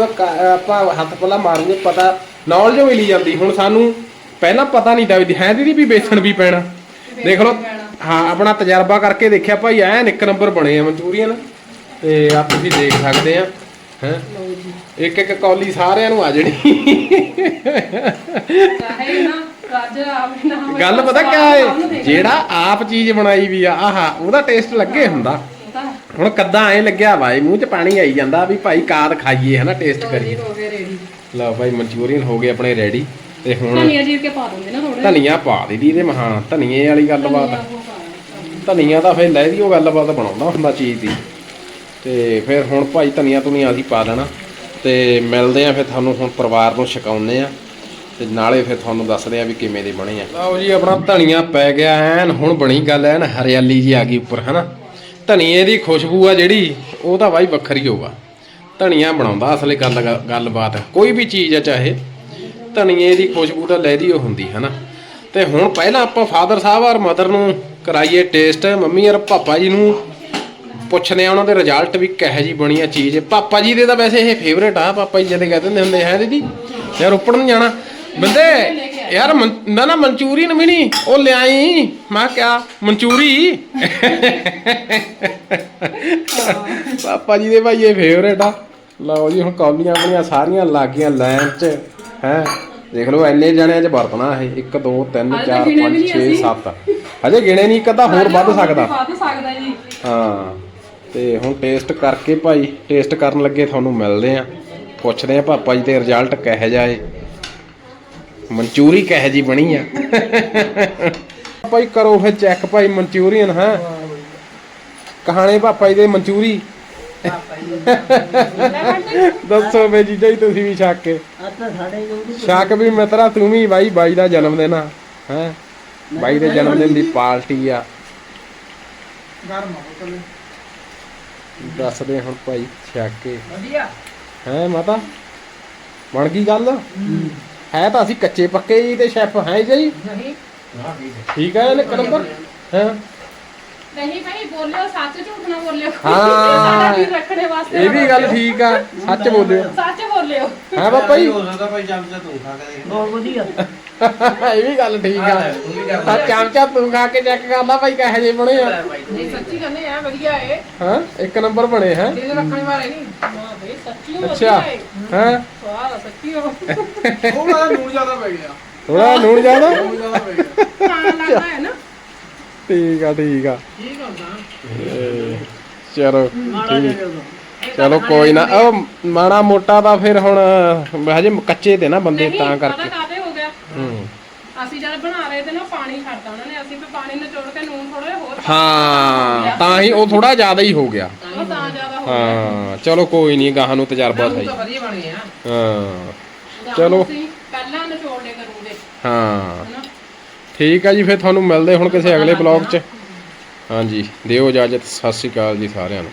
ਆਪਾਂ ਹੱਥ ਪੱਲਾ ਮਾਰੂਗੇ ਪਤਾ ਨੌਲੇਜ ਮਿਲੀ ਜਾਂਦੀ। ਹੁਣ ਸਾਨੂੰ ਪਹਿਲਾਂ ਪਤਾ ਨਹੀਂ ਤਾਂ ਵੀ ਹੈ ਦੀਦੀ ਵੀ ਬੇਸਣ ਵੀ ਪੈਣਾ। ਦੇਖ ਲਓ ਹਾਂ ਆਪਣਾ ਤਜਰਬਾ ਕਰਕੇ ਦੇਖਿਆ ਭਾਈ ਐਨ ਇੱਕ ਨੰਬਰ ਬਣੇ ਆ ਮਨਚੂਰੀਅਨ। ਤੇ ਆ ਤੁਸੀਂ ਦੇਖ ਸਕਦੇ ਆ ਹੈ? ਇੱਕ ਇੱਕ ਕੌਲੀ ਸਾਰਿਆਂ ਨੂੰ ਆ ਜਣੀ। ਚਾਹੇ ਨਾ ਰੱਜ ਆਪ ਨਾ ਹੋਵੇ, ਗੱਲ ਪਤਾ ਸਵਾਦ ਕਿਆ ਸਭ ਨੂੰ ਹੈ ਦੇਖਣਾ। ਜਿਹੜਾ ਆਪ ਚੀਜ਼ ਬਣਾਈ ਵੀ ਆ ਆਹਾ ਉਹਦਾ ਟੇਸਟ ਲੱਗੇ ਹੁੰਦਾ। ਉਹ ਤਾਂ ਹੁਣ ਕੱਦਾਂ ਐ ਲੱਗਿਆ ਵਾਏ ਮੂੰਹ 'ਚ ਪਾਣੀ ਆਈ ਜਾਂਦਾ ਵੀ ਭਾਈ ਕਾਦ ਖਾਈਏ ਹਨਾ ਟੇਸਟ ਕਰੀਏ। ਹੋ ਗਏ ਰੈਡੀ ਲਓ ਭਾਈ ਮਨਚੂਰੀਅਨ ਹੋ ਗਏ ਆਪਣੇ ਰੈਡੀ ਤੇ ਹੁਣ ਧਨੀਆ ਜੀਰ ਕੇ ਪਾ ਦਿੰਦੇ ਨਾ ਥੋੜੇ ਧਨੀਆ ਪਾ ਦਿੱਤੀ ਇਹਦੇ ਮਹਾਂ ਧਨੀਏ ਵਾਲੀ ਗੱਲਬਾਤ। ਧਨੀਆ ਤਾਂ ਫਿਰ ਲੈ ਦੀ ਉਹ ਗੱਲਬਾਤ ਬਣਾਉਂਦਾ ਹੁੰਦਾ ਚੀਜ਼ ਦੀ। ਤੇ ਫਿਰ ਹੁਣ ਭਾਈ ਧਨੀਆ ਧੁਨੀਆ ਅਸੀਂ ਪਾ ਲੈਣਾ ਤੇ ਮਿਲਦੇ ਆ ਫਿਰ ਤੁਹਾਨੂੰ ਹੁਣ ਪਰਿਵਾਰ ਨੂੰ ਛਕਾਉਂਦੇ ਆ ਤੇ ਨਾਲੇ ਫਿਰ ਤੁਹਾਨੂੰ ਦੱਸਦੇ ਆ ਵੀ ਕਿਵੇਂ ਦੇ ਬਣੇ ਆ। ਲਓ ਜੀ, ਆਪਣਾ ਧਨੀਆ ਪੈ ਗਿਆ ਐਨ, ਹੁਣ ਬਣੀ ਗੱਲ ਐਨ, ਹਰਿਆਲੀ ਜੀ ਆ ਗਈ ਉੱਪਰ, ਹਨਾ? ਧਨੀਏ ਦੀ ਖੁਸ਼ਬੂ ਆ ਜਿਹੜੀ, ਉਹ ਤਾਂ ਬਾਈ ਵੱਖਰੀ ਹੋਗਾ ਧਨੀਆ ਬਣਾਉਂਦਾ ਅਸਲੇ ਗੱਲ, ਗੱਲਬਾਤ, ਕੋਈ ਵੀ ਚੀਜ਼ ਆ ਚਾਹੇ, ਧਨੀਏ ਦੀ ਖੁਸ਼ਬੂ ਤਾਂ ਲੈਦੀ ਉਹ ਹੁੰਦੀ, ਹਨਾ? ਤੇ ਹੁਣ ਪਹਿਲਾਂ ਆਪਾਂ ਫਾਦਰ ਸਾਹਿਬ ਔਰ ਮਦਰ ਨੂੰ ਕਰਾਈਏ ਟੇਸਟ, ਮੰਮੀ ਔਰ ਪਾਪਾ ਜੀ ਨੂੰ ਪੁੱਛਦੇ ਆ ਉਹਨਾਂ ਦੇ ਰਿਜ਼ਲਟ ਵੀ ਕਿਹੋ ਜੀ ਬਣੀ ਆ ਚੀਜ਼। ਪਾਪਾ ਜੀ ਦੇ ਤਾਂ ਵੈਸੇ ਇਹ ਫੇਵਰੇਟ ਆ ਪਾਪਾ ਜੀ ਜਦੇ ਕਹਿ ਦਿੰਦੇ ਹੁੰਦੇ ਹੈ ਦੀਦੀ? ਯਾਰ ਉੱਪਰ ਨੂੰ ਜਾਣਾ। ਬੰਦੇ ਯਾਰ ਨਾ ਨਾ ਮਨਚੂਰੀਅਨ ਵੀ ਨਹੀਂ ਉਹ ਲਿਆਈ। ਮੈਂ ਕਿਹਾ ਮਨਚੂਰੀ? ਪਾਪਾ ਜੀ ਦੇ ਭਾਈ ਇਹ ਫੇਵਰੇਟ ਆ। ਲਓ ਜੀ ਹੁਣ ਕੌਲੀਆਂ ਆਪਣੀਆਂ ਸਾਰੀਆਂ ਲੱਗੀਆਂ ਲਾਈਨ 'ਚ ਹੈ? ਦੇਖ ਲਓ ਐਨੇ ਜਣਿਆਂ 'ਚ ਵਰਤਣਾ ਇਹ। 1 2 3 ਹਾਲੇ ਤਾਂ 4 ਗਿਣੇ 5 ਵੀ ਨਹੀਂ 6 ਅਸੀਂ। 7 ਹਜੇ ਗਿਣੇ ਨਹੀਂ ਇੱਕ ਅੱਧਾ ਹੋਰ ਵੱਧ ਸਕਦਾ। ਵੱਧ ਸਕਦਾ ਜੀ। ਹਾਂ। ਤੇ ਹੁਣ ਟੇਸਟ ਕਰਕੇ ਭਾਈ ਟੇਸਟ ਕਰਨ ਲੱਗੇ ਤੁਹਾਨੂੰ ਮਿਲਦੇ ਆ ਪੁੱਛਦੇ ਆ ਪਾਪਾ ਜੀ ਤੇ ਰਿਜ਼ਲਟ ਕਿਹੋ ਜਿਹਾ ਏ। ਮਨਚੂਰੀ ਕਿਹੋ ਜੀ ਬਣੀ ਆ? ਭਾਈ ਕਰੋ ਫਿਰ ਚੈੱਕ ਭਾਈ ਮਨਚੂਰੀਅਨ, ਹੈ? ਕਹਾਣੇ ਪਾਪਾ ਜੀ ਦੇ ਮਨਚੂਰੀ। ਦੱਸੋ ਬੇ ਜੀਜਾ ਜੀ, ਤੁਸੀਂ ਵੀ ਛੱਕ ਕੇ ਸ਼ੱਕ ਵੀ ਮਿੱਤਰਾ, ਤੂੰ ਵੀ ਬਾਈ ਬਾਈ ਦਾ ਜਨਮ ਦਿਨ ਆ, ਹੈ? ਬਾਈ ਦੇ ਜਨਮ ਦਿਨ ਦੀ ਪਾਰਟੀ ਆ। ਦੱਸਦੇ ਹੁਣ ਭਾਈ ਛੱਕ ਕੇ ਵਧੀਆ। ਹੈ ਮਾਤਾ? ਬਣ ਗਈ ਗੱਲ? ਹੈ ਤਾਂ ਅਸੀਂ ਕੱਚੇ ਪੱਕੇ ਜੀ ਤੇ ਸ਼ੈਫ ਹੈ ਜੀ ਨਹੀਂ। ਠੀਕ ਹੈ। ਇੱਕ ਨੰਬਰ ਹਾਂ? ਨਹੀਂ ਭਾਈ ਬੋਲਿਓ ਸੱਚ ਝੂਠ ਨਾ ਬੋਲਿਓ। ਹਾਂ। ਸਾਡਾ ਵੀਰ ਰੱਖਣੇ ਵਾਸਤੇ ਇਹ ਵੀ ਗੱਲ ਠੀਕ ਆ ਸੱਚ ਬੋਲਿਓ। ਸੱਚ ਬੋਲਿਓ। ਹੈ ਪਾਪਾ ਜੀ। ਹੋ ਸਕਦਾ ਭਾਈ ਚਮਚਾ ਤੂੰ ਖਾ ਕੇ ਬਹੁਤ ਵਧੀਆ। ਇਹ ਵੀ ਗੱਲ ਠੀਕ ਆ। ਤੂੰ ਆ ਚਮਚਾ ਤੂੰ ਖਾ ਕੇ ਚੈੱਕ ਕਰ ਲਾ ਭਾਈ ਕਹੇ ਜੇ ਬਣੇ ਆ। ਨਹੀਂ ਸੱਚੀ ਕਹਿੰਦੇ ਆ ਵਧੀਆ ਏ ਹਾਂ ਇੱਕ ਨੰਬਰ ਬਣੇ ਹੈ। ਜਿਹਦੇ ਰੱਖਣੇ ਵਾਲੇ ਨਹੀਂ। ਹਾਂ ਬਈ ਸੱਚੀ ਓ ਅੱਛਾ। ਹਾਂ। ਆ ਸੱਚੀ ਓ ਥੋੜਾ ਨੂਣ ਜ਼ਿਆਦਾ ਪੈ ਗਿਆ। ਥੋੜਾ ਨੂਣ ਜ਼ਿਆਦਾ? ਨੂਣ ਜ਼ਿਆਦਾ ਪੈ ਗਿਆ। ਖਾਣ ਲੱਗਦਾ ਹੈ ਨਾ। ਠੀਕ ਆ ਠੀਕ ਆ। ਠੀਕ ਹੁੰਦਾ ਇਹ, ਚਲੋ ਠੀਕ। ਦੇ। ਚਲੋ ਕੋਈ ਨਾ। ਉਹ ਮਾੜਾ ਮੋਟਾ ਤਾਂ ਫਿਰ ਹੁਣ ਹਜੇ ਕੱਚੇ ਤੇ ਨਾ ਬੰਦੇ ਤਾਂ ਕਰਕੇ। ਕਾਹਦੇ ਹੋ ਗਿਆ? ਹੂੰ। ਅਸੀਂ ਜਦ ਬਣਾ ਰਹੇ ਤੇ ਨਾ ਪਾਣੀ ਛੱਡਤਾ ਉਹਨਾਂ ਨੇ ਅਸੀਂ ਵੀ ਪਾਣੀ ਨਿਚੋੜ ਕੇ ਨੂਨ ਥੋੜਾ ਜਿਹਾ ਹੋਰ ਹਾਂ ਤਾਂ ਹੀ ਉਹ ਥੋੜਾ ਜ਼ਿਆਦਾ ਹੀ ਹੋ ਗਿਆ। ਦਿੱਤਾ। ਉਹ ਤਾਂ ਜ਼ਿਆਦਾ ਹੋ ਗਿਆ। ਹਾਂ ਚਲੋ ਕੋਈ ਨਹੀਂ ਗਾਹਾਂ ਨੂੰ ਤਜਰਬਾ ਸਹੀ। ਹਾਂ ਚਲੋ। ਪਹਿਲਾਂ ਨਿਚੋੜ ਲਿਆ ਕਰੂਗੇ। ਹਾਂ। ਠੀਕ ਆ ਜੀ ਫਿਰ ਤੁਹਾਨੂੰ ਮਿਲਦੇ ਹੁਣ ਕਿਸੇ ਅਗਲੇ ਬਲੌਗ 'ਚ। ਹਾਂਜੀ ਦਿਓ ਇਜਾਜ਼ਤ ਸਤਿ ਸ਼੍ਰੀ ਅਕਾਲ ਜੀ ਸਾਰਿਆਂ ਨੂੰ।